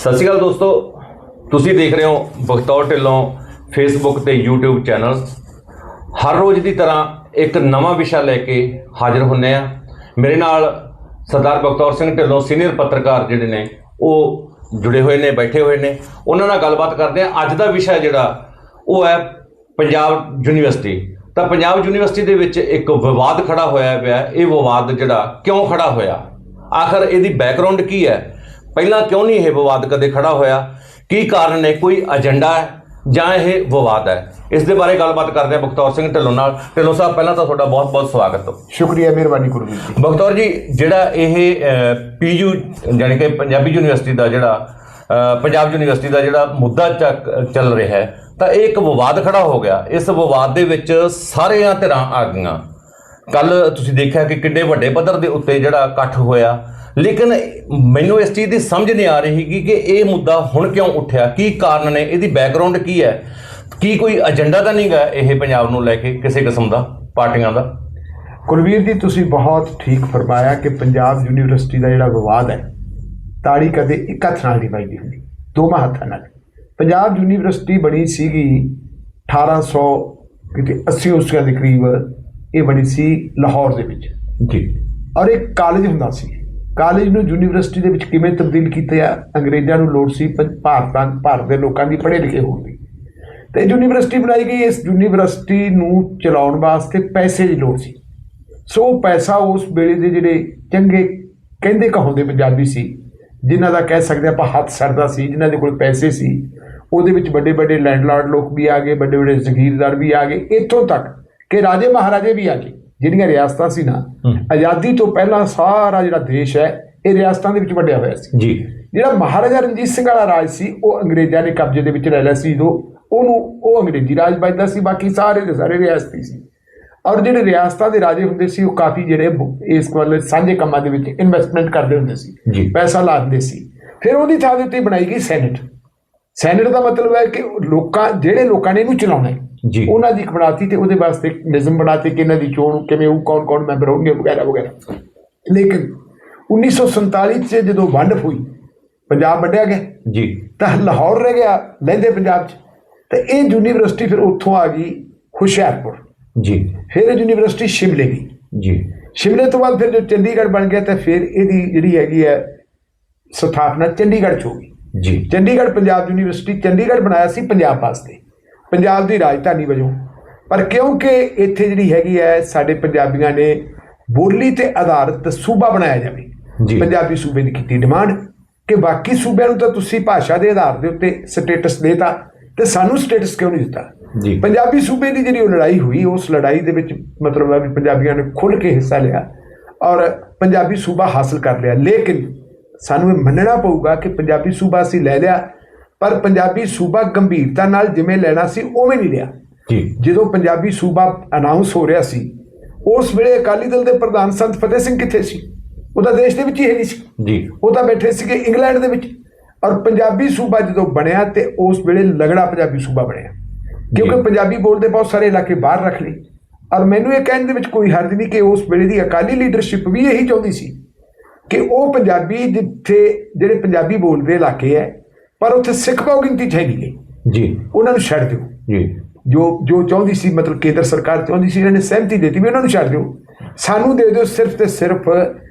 ਸਤਿ ਸ਼੍ਰੀ ਅਕਾਲ ਦੋਸਤੋ। ਤੁਸੀਂ ਦੇਖ ਰਹੇ ਹੋ ਬਖਤੌਰ ਢਿੱਲੋਂ ਫੇਸਬੁੱਕ ਤੇ YouTube ਚੈਨਲ। ਹਰ ਰੋਜ਼ ਦੀ ਤਰ੍ਹਾਂ ਇੱਕ ਨਵਾਂ ਵਿਸ਼ਾ ਲੈ ਕੇ ਹਾਜ਼ਰ ਹੁੰਨੇ ਆ। ਮੇਰੇ ਨਾਲ ਸਰਦਾਰ ਬਖਤੌਰ ਸਿੰਘ ਢਿੱਲੋਂ ਸੀਨੀਅਰ ਪੱਤਰਕਾਰ ਜਿਹੜੇ ਨੇ, ਉਹ ਜੁੜੇ ਹੋਏ ਨੇ, ਬੈਠੇ ਹੋਏ ਨੇ। ਉਹਨਾਂ ਨਾਲ ਗੱਲਬਾਤ ਕਰਦੇ ਆ। ਅੱਜ ਦਾ ਵਿਸ਼ਾ ਜਿਹੜਾ, ਉਹ ਹੈ ਪੰਜਾਬ ਯੂਨੀਵਰਸਿਟੀ। ਤਾਂ ਪੰਜਾਬ ਯੂਨੀਵਰਸਿਟੀ ਦੇ ਵਿੱਚ ਇੱਕ ਵਿਵਾਦ ਖੜਾ ਹੋਇਆ ਪਿਆ। ਇਹ ਵਿਵਾਦ ਜਿਹੜਾ ਕਿਉਂ ਖੜਾ ਹੋਇਆ? ਆਖਰ ਇਹਦੀ ਬੈਕਗ੍ਰਾਉਂਡ ਕੀ ਹੈ? ਪਹਿਲਾਂ ਕਿਉਂ ਨਹੀਂ ਇਹ ਵਿਵਾਦ ਕਦੇ ਖੜਾ ਹੋਇਆ? ਕੀ ਕਾਰਨ ਨੇ ਕੋਈ ਏਜੰਡਾ ਹੈ? ਜਾਂ ਇਹ ਵਿਵਾਦ ਹੈ? ਇਸ ਦੇ ਬਾਰੇ ਗੱਲਬਾਤ ਕਰਦੇ ਹਾਂ ਬਖਤੌਰ ਸਿੰਘ ਢਿੱਲੋਂ ਨਾਲ। ਢਿੱਲੋਂ ਸਾਹਿਬ ਪਹਿਲਾਂ ਤਾਂ ਤੁਹਾਡਾ ਬਹੁਤ-ਬਹੁਤ ਸਵਾਗਤ ਹੈ। ਸ਼ੁਕਰੀਆ ਮਿਹਰਬਾਨੀ ਗੁਰਵੀਰ ਜੀ। ਬਖਤੌਰ ਜੀ ਜਿਹੜਾ ਇਹ ਪੀਯੂ ਯਾਨੀ ਕਿ ਪੰਜਾਬੀ ਯੂਨੀਵਰਸਿਟੀ ਦਾ ਜਿਹੜਾ ਪੰਜਾਬ ਯੂਨੀਵਰਸਿਟੀ ਦਾ ਜਿਹੜਾ ਮੁੱਦਾ ਚੱਲ ਰਿਹਾ ਹੈ ਤਾਂ ਇਹ ਇੱਕ ਵਿਵਾਦ ਖੜਾ ਹੋ ਗਿਆ। ਇਸ ਵਿਵਾਦ ਦੇ ਵਿੱਚ ਸਾਰੀਆਂ ਧਿਰਾਂ ਆ ਗਈਆਂ। ਕੱਲ ਤੁਸੀਂ ਦੇਖਿਆ ਕਿ ਕਿੰਨੇ ਵੱਡੇ ਪੱਧਰ ਦੇ ਉੱਤੇ ਜਿਹੜਾ ਇਕੱਠ ਹੋਇਆ। ਲੇਕਿਨ ਮੈਨੂੰ ਇਸ ਚੀਜ਼ ਦੀ ਸਮਝ ਨਹੀਂ ਆ ਰਹੀ ਕਿ ਕਿ ਇਹ ਮੁੱਦਾ ਹੁਣ ਕਿਉਂ ਉੱਠਿਆ? ਕੀ ਕਾਰਨ ਨੇ? ਇਹਦੀ ਬੈਕਗ੍ਰਾਉਂਡ ਕੀ ਹੈ? ਕੀ ਕੋਈ ਏਜੰਡਾ ਤਾਂ ਨਹੀਂਗਾ ਇਹ ਪੰਜਾਬ ਨੂੰ ਲੈ ਕੇ ਕਿਸੇ ਕਿਸਮ ਦਾ ਪਾਰਟੀਆਂ ਦਾ? ਕੁਲਵੀਰ ਜੀ ਤੁਸੀਂ ਬਹੁਤ ਠੀਕ ਫਰਮਾਇਆ ਕਿ ਪੰਜਾਬ ਯੂਨੀਵਰਸਿਟੀ ਦਾ ਜਿਹੜਾ ਵਿਵਾਦ ਹੈ ਤਾੜੀ ਕਦੇ ਇੱਕ ਹੱਥ ਨਾਲ ਨਹੀਂ ਵੱਜਦੀ ਹੁੰਦੀ ਦੋਵਾਂ ਹੱਥਾਂ ਨਾਲ। ਪੰਜਾਬ ਯੂਨੀਵਰਸਿਟੀ ਬਣੀ ਸੀਗੀ 1800 ਕਿਤੇ 80 ਉਸਿਆਂ ਦੇ ਕਰੀਬ ਇਹ ਬਣੀ ਸੀ ਲਾਹੌਰ ਦੇ ਵਿੱਚ। ਜੀ। ਔਰ ਇੱਕ ਕਾਲਜ ਹੁੰਦਾ ਸੀ। ਕਾਲਜ ਨੂੰ ਯੂਨੀਵਰਸਿਟੀ ਦੇ ਵਿੱਚ ਕਿਵੇਂ ਤਬਦੀਲ ਕੀਤਾ ਅੰਗਰੇਜ਼ਾਂ ਨੂੰ ਲੋੜ ਸੀ ਭਾਰਤਾਂ ਭਾਰਤ ਦੇ ਲੋਕਾਂ ਦੀ ਪੜ੍ਹੇ ਲਿਖੇ ਹੋਣ ਦੀ। ਤੇ ਯੂਨੀਵਰਸਿਟੀ ਬਣਾਈ ਗਈ। ਇਸ ਯੂਨੀਵਰਸਿਟੀ ਨੂੰ ਚਲਾਉਣ ਵਾਸਤੇ ਪੈਸੇ ਦੀ ਲੋੜ ਸੀ। ਸੋ ਉਹ ਪੈਸਾ ਉਸ ਵੇਲੇ ਦੇ ਜਿਹੜੇ ਚੰਗੇ ਕਹਿੰਦੇ ਕਹਾਉਂਦੇ ਪੰਜਾਬੀ ਸੀ, ਜਿਨ੍ਹਾਂ ਦਾ ਕਹਿ ਸਕਦੇ ਆਪਾਂ ਹੱਥ ਸਰਦਾ ਸੀ, ਜਿਨ੍ਹਾਂ ਦੇ ਕੋਲ ਪੈਸੇ ਸੀ, ਉਹਦੇ ਵਿੱਚ ਵੱਡੇ ਵੱਡੇ ਲੈਂਡਲਾਰਡ ਲੋਕ ਵੀ ਆ ਗਏ ਵੱਡੇ ਵੱਡੇ ਜ਼ਗੀਰਦਾਰ ਵੀ ਆ ਗਏ। ਇੱਥੋਂ ਤੱਕ ਕਿ ਰਾਜੇ ਮਹਾਰਾਜੇ ਵੀ ਆ ਗਏ। ਜਿਹੜੀਆਂ ਰਿਆਸਤਾਂ ਸੀ ਨਾ। ਆਜ਼ਾਦੀ ਤੋਂ ਪਹਿਲਾਂ ਸਾਰਾ ਜਿਹੜਾ ਦੇਸ਼ ਹੈ ਇਹ ਰਿਆਸਤਾਂ ਦੇ ਵਿੱਚ ਵੰਡਿਆ ਹੋਇਆ ਸੀ। ਜੀ। ਜਿਹੜਾ ਮਹਾਰਾਜਾ ਰਣਜੀਤ ਸਿੰਘ ਵਾਲਾ ਰਾਜ ਸੀ ਉਹ ਅੰਗਰੇਜ਼ਾਂ ਨੇ ਕਬਜ਼ੇ ਦੇ ਵਿੱਚ ਲੈ ਲਿਆ ਸੀ ਜਦੋਂ। ਉਹਨੂੰ ਉਹ ਅੰਗਰੇਜ਼ੀ ਰਾਜ ਵੱਜਦਾ ਸੀ ਬਾਕੀ ਸਾਰੇ ਦੇ ਸਾਰੇ ਰਿਆਸਤੀ ਸੀ। ਔਰ ਜਿਹੜੇ ਰਿਆਸਤਾਂ ਦੇ ਰਾਜੇ ਹੁੰਦੇ ਸੀ ਉਹ ਕਾਫੀ ਜਿਹੜੇ ਇਸ ਵੱਲ ਸਾਂਝੇ ਕੰਮਾਂ ਦੇ ਵਿੱਚ ਇਨਵੈਸਟਮੈਂਟ ਕਰਦੇ ਹੁੰਦੇ ਸੀ। ਪੈਸਾ ਲਾਉਂਦੇ ਸੀ। ਫਿਰ ਉਹਦੀ ਥਾਂ ਦੇ ਉੱਤੇ ਬਣਾਈ ਗਈ ਸੈਨੇਟ ਸੈਨੇਟ ਦਾ ਮਤਲਬ ਹੈ ਕਿ ਲੋਕਾਂ ਜਿਹੜੇ ਲੋਕਾਂ ਨੇ ਇਹਨੂੰ ਚਲਾਉਣਾ ਹੈ। ਜੀ। ਉਹਨਾਂ ਦੀ ਬਣਾਤੀ ਤੇ ਉਹਦੇ ਵਾਸਤੇ ਨਿਯਮ ਬਣਾਤੇ ਕਿ ਇਹਨਾਂ ਦੀ ਚੋਣ ਕਿਵੇਂ ਉਹ ਕੌਣ ਕੌਣ ਮੈਂਬਰ ਹੋਣਗੇ ਵਗੈਰਾ ਵਗੈਰਾ। ਲੇਕਿਨ 1947 ਚ ਜਦੋਂ ਵੰਡ ਹੋਈ ਪੰਜਾਬ ਵੰਡਿਆ ਗਿਆ। ਜੀ। ਤਾਂ ਲਾਹੌਰ ਰਹਿ ਗਿਆ ਲਹਿੰਦੇ ਪੰਜਾਬ 'ਚ। ਤੇ ਇਹ ਯੂਨੀਵਰਸਿਟੀ ਫਿਰ ਉੱਥੋਂ ਆ ਗਈ ਹੁਸ਼ਿਆਰਪੁਰ। ਜੀ। ਫਿਰ ਇਹ ਯੂਨੀਵਰਸਿਟੀ ਸ਼ਿਮਲੇ ਗਈ ਜੀ। ਸ਼ਿਮਲੇ ਤੋਂ ਬਾਅਦ ਫਿਰ ਜੋ ਚੰਡੀਗੜ੍ਹ ਬਣ ਗਿਆ ਤਾਂ ਫਿਰ ਇਹਦੀ ਜਿਹੜੀ ਹੈਗੀ ਹੈ ਸਥਾਪਨਾ ਚੰਡੀਗੜ੍ਹ 'ਚ ਹੋ ਗਈ। ਜੀ। ਚੰਡੀਗੜ੍ਹ ਪੰਜਾਬ ਯੂਨੀਵਰਸਿਟੀ ਚੰਡੀਗੜ੍ਹ ਬਣਾਇਆ ਸੀ ਪੰਜਾਬ ਵਾਸਤੇ। ਪੰਜਾਬ ਦੀ ਰਾਜਧਾਨੀ ਵਜੋਂ ਪਰ ਕਿਉਂਕਿ ਇੱਥੇ ਜਿਹੜੀ ਹੈਗੀ ਹੈ ਸਾਡੇ ਪੰਜਾਬੀਆਂ ਨੇ ਬੋਲੀ ਤੇ ਆਧਾਰਿਤ ਸੂਬਾ ਬਣਾਇਆ ਜਾਵੇ। ਪੰਜਾਬੀ ਸੂਬੇ ਦੀ ਕੀਤੀ ਡਿਮਾਂਡ ਕਿ ਬਾਕੀ ਸੂਬਿਆਂ ਨੂੰ ਤਾਂ ਤੁਸੀਂ ਭਾਸ਼ਾ ਦੇ ਆਧਾਰ ਦੇ ਉੱਤੇ ਸਟੇਟਸ ਦੇਤਾ ਤੇ ਸਾਨੂੰ ਸਟੇਟਸ ਕਿਉਂ ਨਹੀਂ ਦਿੱਤਾ ਜੀ। ਪੰਜਾਬੀ ਸੂਬੇ ਦੀ ਜਿਹੜੀ ਲੜਾਈ ਹੋਈ ਉਸ ਲੜਾਈ ਦੇ ਵਿੱਚ ਮਤਲਬ ਹੈ ਵੀ ਪੰਜਾਬੀਆਂ ਨੇ ਖੁੱਲ੍ਹ ਕੇ ਹਿੱਸਾ ਲਿਆ ਔਰ ਪੰਜਾਬੀ ਸੂਬਾ ਹਾਸਲ ਕਰ ਲਿਆ ਲੇਕਿਨ ਸਾਨੂੰ ਇਹ ਮੰਨਣਾ ਪਊਗਾ ਕਿ ਪੰਜਾਬੀ ਸੂਬਾ ਅਸੀਂ ਲੈ ਲਿਆ ਪਰ ਪੰਜਾਬੀ ਸੂਬਾ ਗੰਭੀਰਤਾ ਨਾਲ ਜਿਵੇਂ ਲੈਣਾ ਸੀ ਉਵੇਂ ਨਹੀਂ ਲਿਆ ਜੀ। ਜਦੋਂ ਪੰਜਾਬੀ ਸੂਬਾ ਅਨਾਉਂਸ ਹੋ ਰਿਹਾ ਸੀ ਉਸ ਵੇਲੇ ਅਕਾਲੀ ਦਲ ਦੇ ਪ੍ਰਧਾਨ ਸੰਤ ਫਤਿਹ ਸਿੰਘ ਕਿੱਥੇ ਸੀ? ਉਹਦਾ ਦੇਸ਼ ਦੇ ਵਿੱਚ ਹੀ ਹੈ ਨਹੀਂ ਸੀ। ਜੀ। ਉਹ ਤਾਂ ਬੈਠੇ ਸੀਗੇ ਇੰਗਲੈਂਡ ਦੇ ਵਿੱਚ। ਔਰ ਪੰਜਾਬੀ ਸੂਬਾ ਜਦੋਂ ਬਣਿਆ ਤੇ ਉਸ ਵੇਲੇ ਲਗੜਾ ਪੰਜਾਬੀ ਸੂਬਾ ਬਣਿਆ। ਕਿਉਂਕਿ। ਪੰਜਾਬੀ ਬੋਲਦੇ ਬਹੁਤ ਸਾਰੇ ਇਲਾਕੇ ਬਾਹਰ ਰੱਖ ਲਏ। ਔਰ ਮੈਨੂੰ ਇਹ ਕਹਿਣ ਦੇ ਵਿੱਚ ਕੋਈ ਹਰਜ ਨਹੀਂ ਕਿ ਉਸ ਵੇਲੇ ਦੀ ਅਕਾਲੀ ਲੀਡਰਸ਼ਿਪ ਵੀ ਇਹੀ ਚਾਹੁੰਦੀ ਸੀ ਕਿ ਉਹ ਪੰਜਾਬੀ ਜਿੱਥੇ ਜਿਹੜੇ ਪੰਜਾਬੀ ਬੋਲਦੇ ਇਲਾਕੇ ਹੈ ਪਰ ਉੱਥੇ ਸਿੱਖ ਬਹੁ ਗਿਣਤੀ 'ਚ ਹੈਗੀ ਹੈ ਜੀ। ਉਹਨਾਂ ਨੂੰ ਛੱਡ ਦਿਓ। ਜੀ। ਜੋ ਜੋ ਚਾਹੁੰਦੀ ਸੀ ਮਤਲਬ ਕੇਂਦਰ ਸਰਕਾਰ ਚਾਹੁੰਦੀ ਸੀ ਇਹਨਾਂ ਨੇ ਸਹਿਮਤੀ ਦਿੱਤੀ ਵੀ ਉਹਨਾਂ ਨੂੰ ਛੱਡ ਦਿਓ। ਸਾਨੂੰ ਦੇ ਦਿਓ ਸਿਰਫ ਤੇ ਸਿਰਫ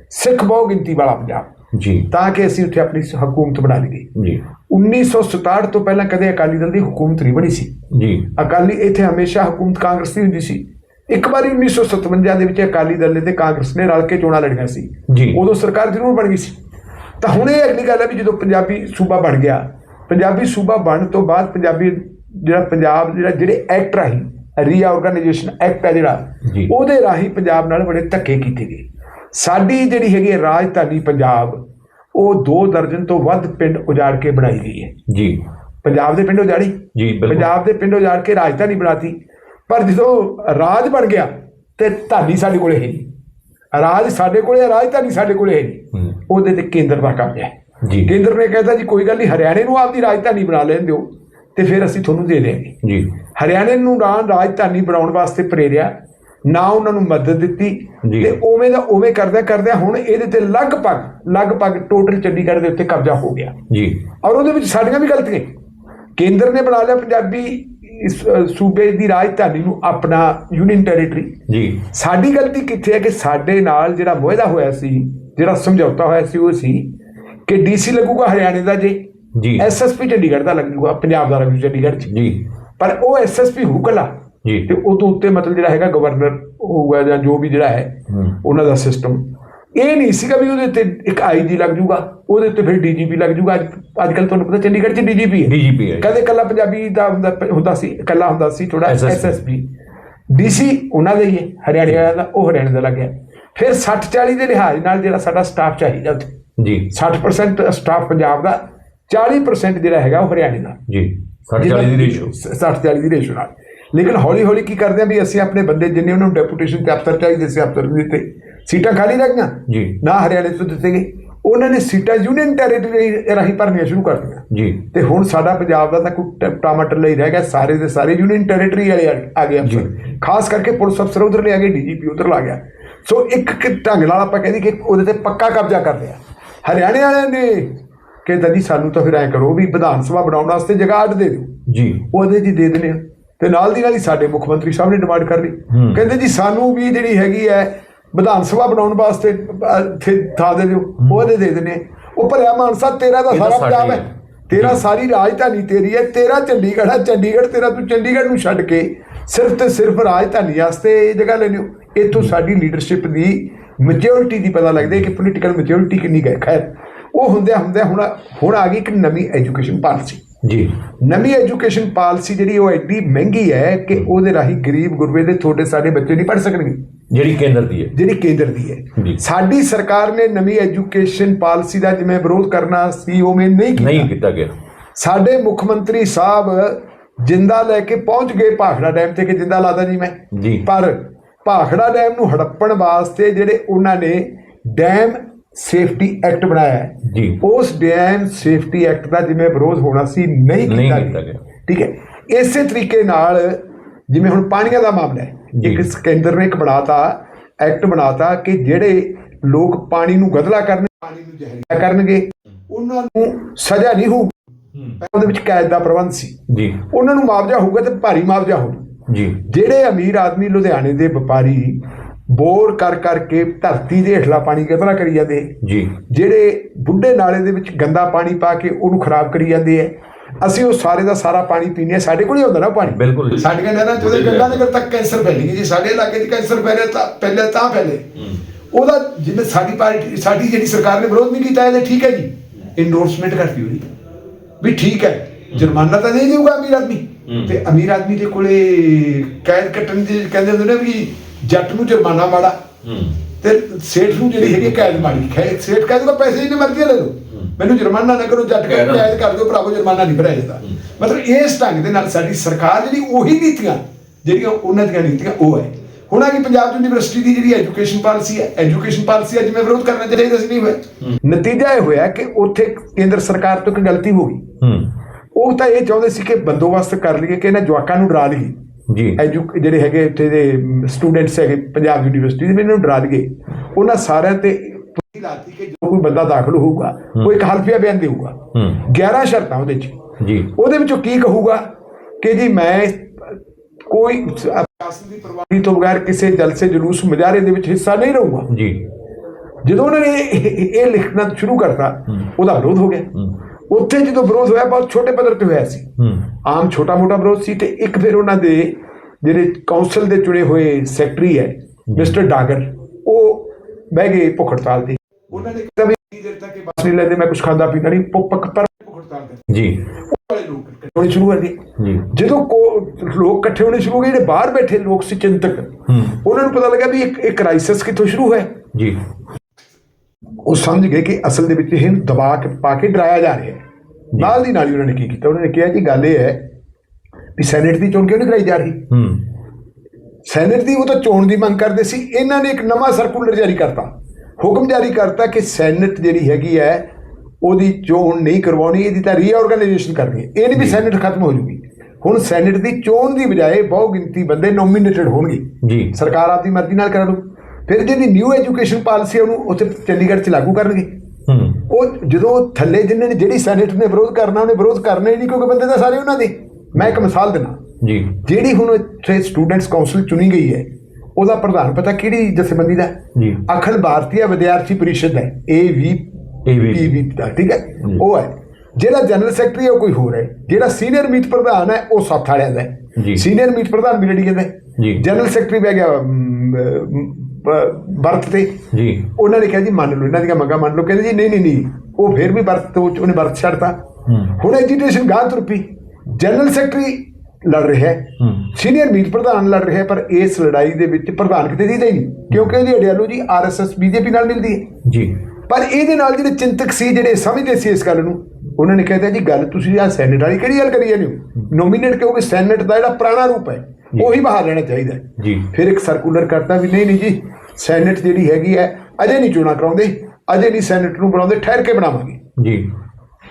ਸਿੱਖ ਬਹੁ ਗਿਣਤੀ ਵਾਲਾ ਪੰਜਾਬ। ਜੀ। ਤਾਂ ਕਿ ਅਸੀਂ ਉੱਥੇ ਆਪਣੀ ਹਕੂਮਤ ਬਣਾ ਲਈਏ। ਜੀ। 1967 ਤੋਂ ਪਹਿਲਾਂ ਕਦੇ ਅਕਾਲੀ ਦਲ ਦੀ ਹਕੂਮਤ ਨਹੀਂ ਬਣੀ ਸੀ। ਜੀ। ਅਕਾਲੀ ਇੱਥੇ ਹਮੇਸ਼ਾ ਹਕੂਮਤ ਕਾਂਗਰਸ ਦੀ ਹੁੰਦੀ ਸੀ। ਇੱਕ ਵਾਰੀ 1957 ਦੇ ਵਿੱਚ ਅਕਾਲੀ ਦਲ ਨੇ ਤੇ ਕਾਂਗਰਸ ਨੇ ਰਲ ਕੇ ਚੋਣਾਂ ਲੜੀਆਂ ਸੀ। ਜੀ। ਉਦੋਂ ਸਰਕਾਰ ਜ਼ਰੂਰ ਬਣ ਗਈ ਸੀ। ਤਾਂ ਹੁਣ ਇਹ ਅਗਲੀ ਗੱਲ ਹੈ ਵੀ ਜਦੋਂ ਪੰਜਾਬੀ ਸੂਬਾ ਬਣ ਗਿਆ ਪੰਜਾਬੀ ਸੂਬਾ ਬਣਨ ਤੋਂ ਬਾਅਦ ਪੰਜਾਬੀ ਜਿਹੜਾ ਪੰਜਾਬ ਜਿਹੜਾ ਜਿਹੜੇ ਐਕਟ ਰਾਹੀਂ ਰੀਆਰਗੇਨਾਈਜੇਸ਼ਨ ਐਕਟ ਹੈ ਜਿਹੜਾ। ਉਹਦੇ ਰਾਹੀਂ ਪੰਜਾਬ ਨਾਲ ਬੜੇ ਧੱਕੇ ਕੀਤੇ ਗਏ। ਸਾਡੀ ਜਿਹੜੀ ਹੈਗੀ ਰਾਜਧਾਨੀ ਪੰਜਾਬ ਉਹ ਦੋ ਦਰਜਨ ਤੋਂ ਵੱਧ ਪਿੰਡ ਉਜਾੜ ਕੇ ਬਣਾਈ ਗਈ ਹੈ। ਜੀ। ਪੰਜਾਬ ਦੇ ਪਿੰਡ ਉਜਾੜੀ। ਜੀ ਪੰਜਾਬ ਦੇ ਪਿੰਡ ਉਜਾੜ ਕੇ ਰਾਜਧਾਨੀ ਬਣਾਤੀ। ਪਰ ਜਦੋਂ ਰਾਜ ਬਣ ਗਿਆ ਤੇ ਧਾਨੀ ਸਾਡੇ ਕੋਲੇ ਹੈ ਰਾਜ ਸਾਡੇ ਕੋਲੇ ਹੈ ਰਾਜਧਾਨੀ ਸਾਡੇ ਕੋਲੇ ਹੈ ਉਹਦੇ ਤੇ ਕੇਂਦਰ ਦਾ ਕਬਜ਼ਾ ਹੈ। ਜੀ। ਕੇਂਦਰ ਨੇ ਕਹਿੰਦਾ ਜੀ ਕੋਈ ਗੱਲ ਨਹੀਂ ਹਰਿਆਣੇ ਨੂੰ ਆਪਦੀ ਰਾਜਧਾਨੀ ਬਣਾ ਲੈਣ ਦਿਓ ਤੇ ਫਿਰ ਅਸੀਂ ਤੁਹਾਨੂੰ ਦੇ ਦੇਵਾਂਗੇ। ਜੀ। ਹਰਿਆਣੇ ਨੂੰ ਰਾਂ ਰਾਜਧਾਨੀ ਬਣਾਉਣ ਵਾਸਤੇ ਪ੍ਰੇਰਿਆ ਨਾ ਉਹਨਾਂ ਨੂੰ ਮਦਦ ਦਿੱਤੀ। ਤੇ ਉਵੇਂ ਦਾ ਉਵੇਂ ਕਰਦਿਆਂ ਕਰਦਿਆਂ ਹੁਣ ਇਹਦੇ ਤੇ ਲਗਭਗ ਲਗਭਗ ਟੋਟਲ ਚੰਡੀਗੜ੍ਹ ਦੇ ਉੱਤੇ ਕਬਜ਼ਾ ਹੋ ਗਿਆ। ਜੀ। ਔਰ ਉਹਦੇ ਵਿੱਚ ਸਾਡੀਆਂ ਵੀ ਗਲਤੀਆਂ ਕੇਂਦਰ ਨੇ ਬਣਾ ਲਿਆ ਪੰਜਾਬੀ ਇਸ ਸੂਬੇ ਦੀ ਰਾਜਧਾਨੀ ਨੂੰ ਆਪਣਾ ਯੂਨੀਅਨ ਟੈਰੀਟਰੀ ਜੀ। ਸਾਡੀ ਗਲਤੀ ਕਿੱਥੇ ਹੈ ਕਿ ਸਾਡੇ ਨਾਲ ਜਿਹੜਾ ਮੁਆਹਦਾ ਹੋਇਆ ਸੀ ਜਿਹੜਾ ਸਮਝੌਤਾ ਹੋਇਆ ਸੀ ਉਹ ਸੀ ਕਿ ਡੀਸੀ ਲੱਗੂਗਾ ਹਰਿਆਣੇ ਦਾ ਜੇ ਜੀ। ਐਸਐਸਪੀ ਚੰਡੀਗੜ੍ਹ ਦਾ ਲੱਗੂਗਾ ਪੰਜਾਬ ਦਾ ਲੱਗੂ ਚੰਡੀਗੜ੍ਹ 'ਚ। ਜੀ। ਪਰ ਉਹ ਐਸਐਸਪੀ ਹੁਕਲਾ ਜੀ। ਤੇ ਉਹ ਤੋਂ ਉੱਤੇ ਮਤਲਬ ਜਿਹੜਾ ਹੈਗਾ ਗਵਰਨਰ ਹੋਊਗਾ ਜਾਂ ਜੋ ਵੀ ਜਿਹੜਾ ਹੈ। ਉਹਨਾਂ ਦਾ ਸਿਸਟਮ ਇਹ ਨਹੀਂ ਸੀਗਾ ਵੀ ਉਹਦੇ ਉੱਤੇ ਇੱਕ ਆਈਜੀ ਲੱਗ ਜੂਗਾ ਉਹਦੇ ਉੱਤੇ ਫਿਰ ਡੀਜੀਪੀ ਲੱਗ ਜੂਗਾ। ਅੱਜ ਅੱਜ ਕੱਲ ਤੁਹਾਨੂੰ ਪਤਾ ਚੰਡੀਗੜ੍ਹ 'ਚ ਡੀਜੀਪੀ ਹੈ। ਡੀਜੀਪੀ ਹੈ। ਕਦੇ ਕੱਲਾ ਪੰਜਾਬੀ ਦਾ ਹੁੰਦਾ ਹੁੰਦਾ ਸੀ ਕੱਲਾ ਹੁੰਦਾ ਸੀ ਥੋੜਾ ਐਸਐਸਪੀ ਡੀਸੀ ਉਹਨਾਂ ਦਾ ਹੀ ਹੈ ਹਰਿਆਣੇ ਵਾਲਾ ਦਾ ਉਹ ਹਰਿਆਣੇ ਦਾ ਲੱਗਿਆ ਫਿਰ 60 40 ਦੇ ਲਿਹਾਜ਼ ਨਾਲ ਜਿਹੜਾ ਸਾਡਾ ਸਟਾਫ ਚਾਹੀਦਾ ਉੱਥੇ। ਜੀ। 60% ਸਟਾਫ ਪੰਜਾਬ ਦਾ 40% ਜਿਹੜਾ ਹੈਗਾ ਉਹ ਹਰਿਆਣੇ ਦਾ ਜੀ 40 ਦੀ ਰੇਸ਼ੋ 60 40 ਦੀ ਰੇਸ਼ੋ ਨਾਲ। ਲੇਕਿਨ ਹੌਲੀ ਹੌਲੀ ਕੀ ਕਰਦੇ ਆ ਵੀ ਅਸੀਂ ਆਪਣੇ ਬੰਦੇ ਜਿੰਨੇ ਉਹਨਾਂ ਨੂੰ ਡੈਪੂਟੇਸ਼ਨ ਤੇ ਅਫਸਰ ਚਾਹੀਦੇ ਸੀ ਅਫਸਰ ਦਿੱਤੇ। ਸੀਟਾਂ ਖਾਲੀ ਰਹਿ ਗਈਆਂ। ਜੀ। ਨਾ ਹਰਿਆਣੇ ਤੋਂ ਦਿੱਤੇ ਗਏ। ਉਹਨਾਂ ਨੇ ਸੀਟਾਂ ਯੂਨੀਅਨ ਟੈਰੀਟਰੀ ਰਾਹੀਂ ਭਰਨੀਆਂ ਸ਼ੁਰੂ ਕਰ ਦਿੱਤੀਆਂ। ਜੀ। ਤੇ ਹੁਣ ਸਾਡਾ ਪੰਜਾਬ ਦਾ ਤਾਂ ਕੋਈ ਟਮਾਟਰ ਲਈ ਰਹਿ ਗਿਆ। ਸਾਰੇ ਦੇ ਸਾਰੇ ਯੂਨੀਅਨ ਟੈਰੀਟਰੀ ਵਾਲੇ ਆ- ਗਏ ਅਫਸਰ। ਖਾਸ ਕਰਕੇ ਪੁਲਿਸ ਅਫਸਰ ਉਧਰ ਲੈ ਆ ਗਏ ਡੀਜੀਪੀ ਉਧਰ ਲਾ ਗਿਆ। ਸੋ ਇੱਕ ਇੱਕ ਢੰਗ ਨਾਲ ਆਪਾਂ ਕਹਿੰਦੇ ਕਿ ਉਹਦੇ ਤੇ ਪੱਕਾ ਕਬਜ਼ਾ ਕਰ ਲਿਆ। ਹਰਿਆਣੇ ਵਾਲਿਆਂ ਨੇ ਕਹਿੰਦਾ ਜੀ ਸਾਨੂੰ ਤਾਂ ਫਿਰ ਐ ਕਰੋ ਵੀ ਵਿਧਾਨ ਸਭਾ ਬਣਾਉਣ ਵਾਸਤੇ ਜਗ੍ਹਾ ਅੱਡ ਦੇ ਦਿਓ। ਜੀ। ਉਹਦੇ ਜੀ ਦੇ ਦਿੰਦੇ ਆ। ਤੇ ਨਾਲ ਦੀ ਨਾਲ ਹੀ ਸਾਡੇ ਮੁੱਖ ਮੰਤਰੀ ਸਾਹਿਬ ਨੇ ਡਿਮਾਂਡ ਕਰ ਲਈ। ਕਹਿੰਦੇ ਜੀ ਸਾਨੂੰ ਵੀ ਜਿਹੜੀ ਹੈਗੀ ਹੈ ਵਿਧਾਨ ਸਭਾ ਬਣਾਉਣ ਵਾਸਤੇ ਥਾਂ ਦੇ ਦਿਓ। ਉਹਦੇ ਦੇ ਦਿੰਦੇ। ਉਹ ਭਰਿਆ ਮਾਨਸਾ ਤੇਰਾ ਦਾ ਸਾਰਾ ਪੰਜਾਬ ਹੈ। ਤੇਰਾ ਸਾਰੀ ਰਾਜਧਾਨੀ ਤੇਰੀ ਹੈ। ਤੇਰਾ ਚੰਡੀਗੜ੍ਹ ਹੈ। ਚੰਡੀਗੜ੍ਹ ਤੇਰਾ ਤੂੰ ਚੰਡੀਗੜ੍ਹ ਨੂੰ ਛੱਡ ਕੇ ਸਿਰਫ ਤੇ ਸਿਰਫ ਰਾਜਧਾਨੀ ਵਾਸਤੇ ਇਹ ਜਗ੍ਹਾ ਲੈਣੀ ਇੱਥੋਂ ਸਾਡੀ ਲੀਡਰਸ਼ਿਪ ਦੀ ਮੈਜੋਰਿਟੀ ਦੀ ਪਤਾ ਲੱਗਦਾ ਹੈ ਕਿ ਪੋਲੀਟੀਕਲ ਮੈਜੋਰਿਟੀ ਕਿੰਨੀ ਹੈ। ਖੈਰ ਉਹ ਹੁੰਦਿਆਂ ਹੁੰਦਿਆਂ ਹੁਣ ਹੁਣ ਆ ਗਈ ਇੱਕ ਨਵੀਂ ਐਜੂਕੇਸ਼ਨ ਪਾਲਿਸੀ ਜੀ। ਨਵੀਂ ਐਜੂਕੇਸ਼ਨ ਪਾਲਿਸੀ ਜਿਹੜੀ ਉਹ ਐਡੀ ਮਹਿੰਗੀ ਹੈ ਕਿ ਉਹਦੇ ਰਾਹੀਂ ਗਰੀਬ ਗੁਰਬੇ ਦੇ ਛੋਟੇ ਸਾਡੇ ਬੱਚੇ ਨਹੀਂ ਪੜ੍ਹ ਸਕਣਗੇ। ਜਿਹੜੀ ਕੇਂਦਰ ਦੀ ਹੈ। ਜਿਹੜੀ ਕੇਂਦਰ ਦੀ। ਹੈ। ਸਾਡੀ ਸਰਕਾਰ ਨੇ ਨਵੀਂ ਐਜੂਕੇਸ਼ਨ ਪਾਲਿਸੀ ਦਾ ਜਿਵੇਂ ਵਿਰੋਧ ਕਰਨਾ ਸੀ ਉਵੇਂ ਨਹੀਂ ਕੀਤਾ। ਨਹੀਂ ਕੀਤਾ ਗਿਆ। ਸਾਡੇ ਮੁੱਖ ਮੰਤਰੀ ਸਾਹਿਬ ਜਿੰਦਾ ਲੈ ਕੇ ਪਹੁੰਚ ਗਏ ਭਾਖੜਾ ਡੈਮ ਤੇ ਕਿ ਜਿੰਦਾ ਲਾਦਾ ਜੀ ਮੈਂ। ਜੀ। ਪਰ ਭਾਖੜਾ ਡੈਮ ਨੂੰ ਹੜੱਪਣ ਵਾਸਤੇ ਜਿਹੜੇ ਉਹਨਾਂ ਨੇ ਡੈਮ ਸੇਫਟੀ ਐਕਟ ਬਣਾਇਆ ਜੀ। ਉਸ ਡੈਮ ਸੇਫਟੀ ਐਕਟ ਦਾ ਜਿਵੇਂ ਵਿਰੋਧ ਹੋਣਾ ਸੀ ਨਹੀਂ ਕੀਤਾ ਗਿਆ। ਠੀਕ ਹੈ। ਇਸੇ ਤਰੀਕੇ ਨਾਲ ਜਿਵੇਂ ਹੁਣ ਪਾਣੀਆਂ ਦਾ ਮਾਮਲਾ ਹੈ। ਇੱਕ ਕੇਂਦਰ ਨੇ ਇੱਕ ਬਣਾਤਾ ਐਕਟ ਬਣਾਤਾ ਕਿ ਜਿਹੜੇ ਲੋਕ ਪਾਣੀ ਨੂੰ ਗਦਲਾ ਕਰਨ ਪਾਣੀ ਨੂੰ ਜ਼ਹਿਰੀਲਾ ਕਰਨਗੇ ਉਹਨਾਂ ਨੂੰ ਸਜ਼ਾ ਨਹੀਂ ਹੋਊ ਉਹਦੇ ਵਿੱਚ ਕੈਦ ਦਾ ਪ੍ਰਬੰਧ ਸੀ। ਜੀ। ਉਹਨਾਂ ਨੂੰ ਮੁਆਵਜ਼ਾ ਹੋਊਗਾ ਤੇ ਭਾਰੀ ਮੁਆਵਜ਼ਾ ਹੋਊ ਜੀ। ਜਿਹੜੇ ਅਮੀਰ ਆਦਮੀ ਲੁਧਿਆਣੇ ਦੇ ਵਪਾਰੀ ਬੋਰ ਕਰ ਕਰਕੇ ਧਰਤੀ ਦੇ ਹੇਠਲਾ ਪਾਣੀ ਗਦਲਾ ਕਰੀ ਜਾਂਦੇ? ਜੀ। ਜਿਹੜੇ ਬੁੱਢੇ ਨਾਲੇ ਦੇ ਵਿੱਚ ਗੰਦਾ ਪਾਣੀ ਪਾ ਕੇ ਉਹਨੂੰ ਖਰਾਬ ਕਰੀ ਜਾਂਦੇ ਐ। ਅਸੀਂ ਉਹ ਸਾਰੇ ਦਾ ਸਾਰਾ ਪਾਣੀ ਪੀਂਦੇ ਹਾਂ। ਸਾਡੇ ਕੋਲ ਹੀ ਹੁੰਦਾ ਨਾ ਪਾਣੀ? ਬਿਲਕੁਲ। ਸਾਡੀਆਂ ਨਹਿਰਾਂ ਚੋਂ ਗੰਗਾ ਨਗਰ ਤੱਕ ਕੈਂਸਰ ਫੈਲੀ ਜੀ। ਸਾਡੇ ਇਲਾਕੇ 'ਚ ਕੈਂਸਰ ਫੈਲੇ ਤਾਂ ਪਹਿਲੇ ਤਾਂ ਫੈਲੇ। ਉਹਦਾ ਜਿਵੇਂ ਸਾਡੀ ਪਾਰਟੀ ਸਾਡੀ ਜਿਹੜੀ ਸਰਕਾਰ ਨੇ ਵਿਰੋਧ ਨਹੀਂ ਕੀਤਾ ਇਹਦੇ ਠੀਕ ਹੈ ਜੀ। ਇੰਡੋਰਸਮੈਂਟ ਕਰਤੀ ਉਹਦੀ ਵੀ ਠੀਕ ਹੈ। ਜੁਰਮਾਨਾ ਤਾਂ ਨਹੀਂ ਦੇਊਗਾ ਅਮੀਰ ਆਦਮੀ। ਤੇ ਅਮੀਰ ਆਦਮੀ ਦੇ ਕੋਲੇ ਕੈਦ ਕੱਟਣ ਦੀ ਕਹਿੰਦੇ ਹੁੰਦੇ ਨੇ ਵੀ ਜੱਟ ਨੂੰ ਜੁਰਮਾਨਾ ਮਾੜਾ। ਤੇ ਸੇਠ ਨੂੰ ਜਿਹੜੀ ਹੈਗੀ ਕੈਦ ਮਾਰੀ ਖੈ ਸੇਠ ਕਹਿ ਦੂਗਾ ਪੈਸੇ ਜਿੰਨੇ ਮਰਜ਼ੀ ਲੈ ਲਓ। ਮੈਨੂੰ ਜੁਰਮਾਨਾ ਨਾ ਕਰੋ ਜੱਟ ਕਰ। ਕੈਦ ਕਰ ਦਿਓ ਭਰਾਵੋ ਜੁਰਮਾਨਾ ਨਹੀਂ ਭਰਿਆ ਜਾਂਦਾ। ਮਤਲਬ ਇਸ ਢੰਗ ਦੇ ਨਾਲ ਸਾਡੀ ਸਰਕਾਰ ਜਿਹੜੀ ਉਹੀ ਨੀਤੀਆਂ ਜਿਹੜੀਆਂ ਉਹਨਾਂ ਦੀਆਂ ਨੀਤੀਆਂ ਉਹ ਹੈ। ਹੁਣ ਆ ਕਿ ਪੰਜਾਬ ਯੂਨੀਵਰਸਿਟੀ ਦੀ ਜਿਹੜੀ ਐਜੂਕੇਸ਼ਨ ਪਾਲਿਸੀ ਹੈ। ਐਜੂਕੇਸ਼ਨ ਪਾਲਿਸੀ ਅੱਜ ਮੈਂ ਵਿਰੋਧ ਕਰਨਾ ਚਾਹੀਦਾ ਸੀ ਨਹੀਂ ਹੋਇਆ ਨਤੀਜਾ ਇਹ ਹੋਇਆ ਕਿ ਉੱਥੇ ਕੇਂਦਰ ਸਰਕਾਰ ਤੋਂ ਇੱਕ ਗਲਤੀ ਹੋ ਗਈ। ਉਹ ਤਾਂ ਇਹ ਚਾਹੁੰਦੇ ਸੀ ਕਿ ਬੰਦੋਬਸਤ ਕਰ ਲਈਏ ਕਿ ਇਹਨਾਂ ਜਵਾਕਾਂ ਨੂੰ ਡਰਾ ਲਈਏ। ਜੀ। ਐਜੂ ਜਿਹੜੇ ਹੈਗੇ ਉੱਥੇ ਦੇ ਸਟੂਡੈਂਟਸ ਹੈਗੇ ਪੰਜਾਬ ਯੂਨੀਵਰਸਿਟੀ ਦੇ ਮੈਨੂੰ ਡਰਾ ਦਈਏ ਉਹਨਾਂ ਸਾਰਿਆਂ ਤੇ ਪੁੱਛੀ ਲਾਤੀ ਕਿ ਜੋ ਕੋਈ ਬੰਦਾ ਦਾਖਲ ਹੋਊਗਾ ਉਹ ਇੱਕ ਹਲਫੀਆ ਬਿਆਨ ਦੇਊਗਾ ਹੂੰ। 11 ਸ਼ਰਤਾਂ ਉਹਦੇ ਚ। ਜੀ। ਉਹਦੇ ਵਿੱਚੋਂ ਕੀ ਕਹੂਗਾ ਕਿ ਜੀ ਮੈਂ ਕੋਈ ਸਿਆਸਤ ਦੀ ਪ੍ਰਵਾਨਗੀ ਤੋਂ ਬਗੈਰ ਕਿਸੇ ਜਲਸੇ ਜਲੂਸ ਮੁਜ਼ਾਹਰੇ ਦੇ ਵਿੱਚ ਹਿੱਸਾ ਨਹੀਂ ਲਊਗਾ। ਜੀ। ਜਦੋਂ ਉਹਨਾਂ ਨੇ ਇਹ ਲਿਖਣਾ ਸ਼ੁਰੂ ਕਰਤਾ ਉਹਦਾ ਵਿਰੋਧ ਹੋ ਗਿਆ। ਉੱਥੇ ਜਦੋਂ ਵਿਰੋਧ ਹੋਇਆ ਬਹੁਤ ਛੋਟੇ ਪੱਧਰ ਤੇ ਹੋਇਆ ਸੀ। ਆਮ ਛੋਟਾ ਮੋਟਾ ਵਿਰੋਧ ਸੀ ਤੇ ਇੱਕ ਫਿਰ ਉਹਨਾਂ ਦੇ ਜਿਹੜੇ ਕਾਉਂਸਲ ਦੇ ਚੁਣੇ ਹੋਏ ਸੈਕਟਰੀ ਹੈ ਮਿਸਟਰ ਡਾਗਰ ਉਹ ਬਹਿ ਗਏ ਭੁੱਖ ਹੜਤਾਲ ਤੇ। ਉਹਨਾਂ ਨੇ ਕਿਹਾ ਵੀ ਦੇਰ ਤੱਕ ਇਹ ਬਸ ਨਹੀਂ ਲੈਂਦੇ ਮੈਂ ਕੁਝ ਖਾਂਦਾ ਪੀਂਦਾ ਨਹੀਂ ਭੁੱਖ ਪਰ ਭੁੱਖ ਹੜਤਾਲ ਤੇ। ਜੀ। ਵਾਲੇ ਲੋਕ ਹੋਣੇ ਸ਼ੁਰੂ ਹੋ ਗਏ ਜੀ। ਜਦੋਂ ਕੋ- ਲੋਕ ਇਕੱਠੇ ਹੋਣੇ ਸ਼ੁਰੂ ਹੋ ਗਏ ਜਿਹੜੇ ਬਾਹਰ ਬੈਠੇ ਲੋਕ ਸੀ ਚਿੰਤਕ ਉਹਨਾਂ ਨੂੰ ਪਤਾ ਲੱਗਾ ਵੀ ਇੱਕ ਇੱਕ ਕ੍ਰਾਈਸਿਸ ਕਿੱਥੋਂ ਸ਼ੁਰੂ ਹੋਇਆ। ਜੀ। ਉਹ ਸਮਝ ਗਏ ਕਿ ਅਸਲ ਦੇ ਵਿੱਚ ਇਹਨੂੰ ਦਬਾ ਕੇ ਪਾ ਕੇ ਡਰਾਇਆ ਜਾ ਰਿਹਾ ਹੈ। ਨਾਲ ਦੀ ਨਾਲ ਹੀ ਉਹਨਾਂ ਨੇ ਕੀ ਕੀਤਾ? ਉਹਨਾਂ ਨੇ ਕਿਹਾ ਕਿ ਗੱਲ ਇਹ ਹੈ ਵੀ ਸੈਨੇਟ ਦੀ ਚੋਣ ਕਿਉਂ ਨਹੀਂ ਕਰਾਈ ਜਾ ਰਹੀ? ਹੂੰ। ਸੈਨੇਟ ਦੀ ਉਹ ਤਾਂ ਚੋਣ ਦੀ ਮੰਗ ਕਰਦੇ ਸੀ ਇਹਨਾਂ ਨੇ ਇੱਕ ਨਵਾਂ ਸਰਕੂਲਰ ਜਾਰੀ ਕਰਤਾ। ਹੁਕਮ ਜਾਰੀ ਕਰਤਾ ਕਿ ਸੈਨੇਟ ਜਿਹੜੀ ਹੈਗੀ ਹੈ ਉਹਦੀ ਚੋਣ ਨਹੀਂ ਕਰਵਾਉਣੀ ਇਹਦੀ ਤਾਂ ਰੀਆਰਗੇਨਾਈਜੇਸ਼ਨ ਕਰਨੀ ਹੈ। ਇਹ ਨਹੀਂ ਵੀ ਸੈਨੇਟ ਖਤਮ ਹੋ ਜੂਗੀ। ਹੁਣ ਸੈਨੇਟ ਦੀ ਚੋਣ ਦੀ ਬਜਾਏ ਬਹੁ ਗਿਣਤੀ ਬੰਦੇ ਨੋਮੀਨੇਟਡ ਹੋਣਗੇ। ਜੀ। ਸਰਕਾਰ ਆਪਦੀ ਮਰਜ਼ੀ ਨਾਲ ਕਰਾ ਲੂ ਫਿਰ ਜਿਹੜੀ ਨਿਊ ਐਜੂਕੇਸ਼ਨ ਪਾਲਿਸੀ ਉਹਨੂੰ ਉੱਥੇ ਚੰਡੀਗੜ੍ਹ 'ਚ ਲਾਗੂ ਕਰਨਗੇ। ਉਹ ਜਦੋਂ ਥੱਲੇ ਜਿੰਨੇ ਨੇ ਜਿਹੜੀ ਸੈਨੇਟ ਨੇ ਵਿਰੋਧ ਕਰਨਾ ਉਹਨੇ ਵਿਰੋਧ ਕਰਨਾ ਹੀ ਨਹੀਂ ਕਿਉਂਕਿ ਬੰਦੇ ਤਾਂ ਸਾਰੇ ਉਹਨਾਂ ਦੇ। ਮੈਂ ਇੱਕ ਮਿਸਾਲ ਦਿੰਦਾ। ਜੀ। ਜਿਹੜੀ ਹੁਣ ਇੱਥੇ ਸਟੂਡੈਂਟਸ ਕਾਉਂਸਲ ਚੁਣੀ ਗਈ ਹੈ ਉਹਦਾ ਪ੍ਰਧਾਨ ਪਤਾ ਕਿਹੜੀ ਜਥੇਬੰਦੀ ਦਾ? ਜੀ। ਅਖਿਲ ਭਾਰਤੀ ਵਿਦਿਆਰਥੀ ਪਰਿਸ਼ਦ ਹੈ ਏਵੀ ਦਾ ਠੀਕ ਹੈ? ਉਹ ਹੈ। ਜਿਹੜਾ ਜਨਰਲ ਸੈਕਟਰੀ ਹੈ ਉਹ ਕੋਈ ਹੋਰ ਹੈ। ਜਿਹੜਾ ਸੀਨੀਅਰ ਮੀਤ ਪ੍ਰਧਾਨ ਹੈ ਉਹ ਸੱਤ ਵਾਲਿਆਂ ਦਾ ਜੀ। ਹੈ ਸੀਨੀਅਰ ਮੀਤ ਪ੍ਰਧਾਨ ਬੀਰੜੀ ਕਹਿੰਦਾ। ਜੀ। ਜਨਰਲ ਸੈਕਟਰੀ ਬਹਿ ਗਿਆ ਬਰਥ ਤੇ। ਜੀ। ਉਹਨਾਂ ਨੇ ਕਿਹਾ ਜੀ ਮੰਨ ਲਓ ਇਹਨਾਂ ਦੀਆਂ ਮੰਗਾਂ ਮੰਨ ਲਓ। ਕਹਿੰਦੇ ਜੀ ਨਹੀਂ ਨਹੀਂ ਨਹੀਂ ਉਹ ਫਿਰ ਵੀ ਬਰਥ ਤੋਂ ਉਹਨੇ ਬਰਥ ਛੱਡਤਾ। ਹੁਣ ਐਜੂਕੇਸ਼ਨ ਗਾਂ ਤੁਰ ਪਈ ਜਨਰਲ ਸੈਕਟਰੀ ਲੜ ਰਿਹਾ ਹੈ। ਸੀਨੀਅਰ ਮੀਤ ਪ੍ਰਧਾਨ ਲੜ ਰਿਹਾ ਹੈ ਪਰ ਇਸ ਲੜਾਈ ਦੇ ਵਿੱਚ ਪ੍ਰਧਾਨ ਕਿਤੇ ਦੀ ਨਹੀਂ। ਕਿਉਂਕਿ ਉਹਦੀ ਆਈਡੀਓਲੋਜੀ ਆਰਐਸਐਸ ਬੀਜੇਪੀ ਨਾਲ ਮਿਲਦੀ ਹੈ। ਜੀ। ਪਰ ਇਹਦੇ ਨਾਲ ਜਿਹੜੇ ਚਿੰਤਕ ਸੀ ਜਿਹੜੇ ਸਮਝਦੇ ਸੀ ਇਸ ਗੱਲ ਨੂੰ ਉਹਨਾਂ ਨੇ ਕਹਿੰਦਾ ਜੀ ਗੱਲ ਤੁਸੀਂ ਆ ਸੈਨੇਟ ਵਾਲੀ ਕਿਹੜੀ ਗੱਲ ਕਰੀ ਜਾਂਦੇ ਹੋ? ਨੋਮੀਨੇਟ ਕਿਉਂਕਿ ਸੈਨੇਟ ਦਾ ਜਿਹੜਾ ਪੁਰਾਣਾ ਰੂਪ ਹੈ। ਉਹੀ ਬਾਹਰ ਲੈਣਾ ਚਾਹੀਦਾ। ਜੀ। ਫਿਰ ਇੱਕ ਸਰਕੂਲਰ ਕਰਤਾ ਵੀ ਨਹੀਂ ਨਹੀਂ ਜੀ ਸੈਨੇਟ ਜਿਹੜੀ ਹੈਗੀ ਹੈ ਅਜੇ ਨਹੀਂ ਚੋਣਾਂ ਕਰਾਉਂਦੇ ਅਜੇ ਨਹੀਂ ਸੈਨੇਟ ਨੂੰ ਬਣਾਉਂਦੇ ਠਹਿਰ ਕੇ ਬਣਾਵਾਂਗੇ। ਜੀ।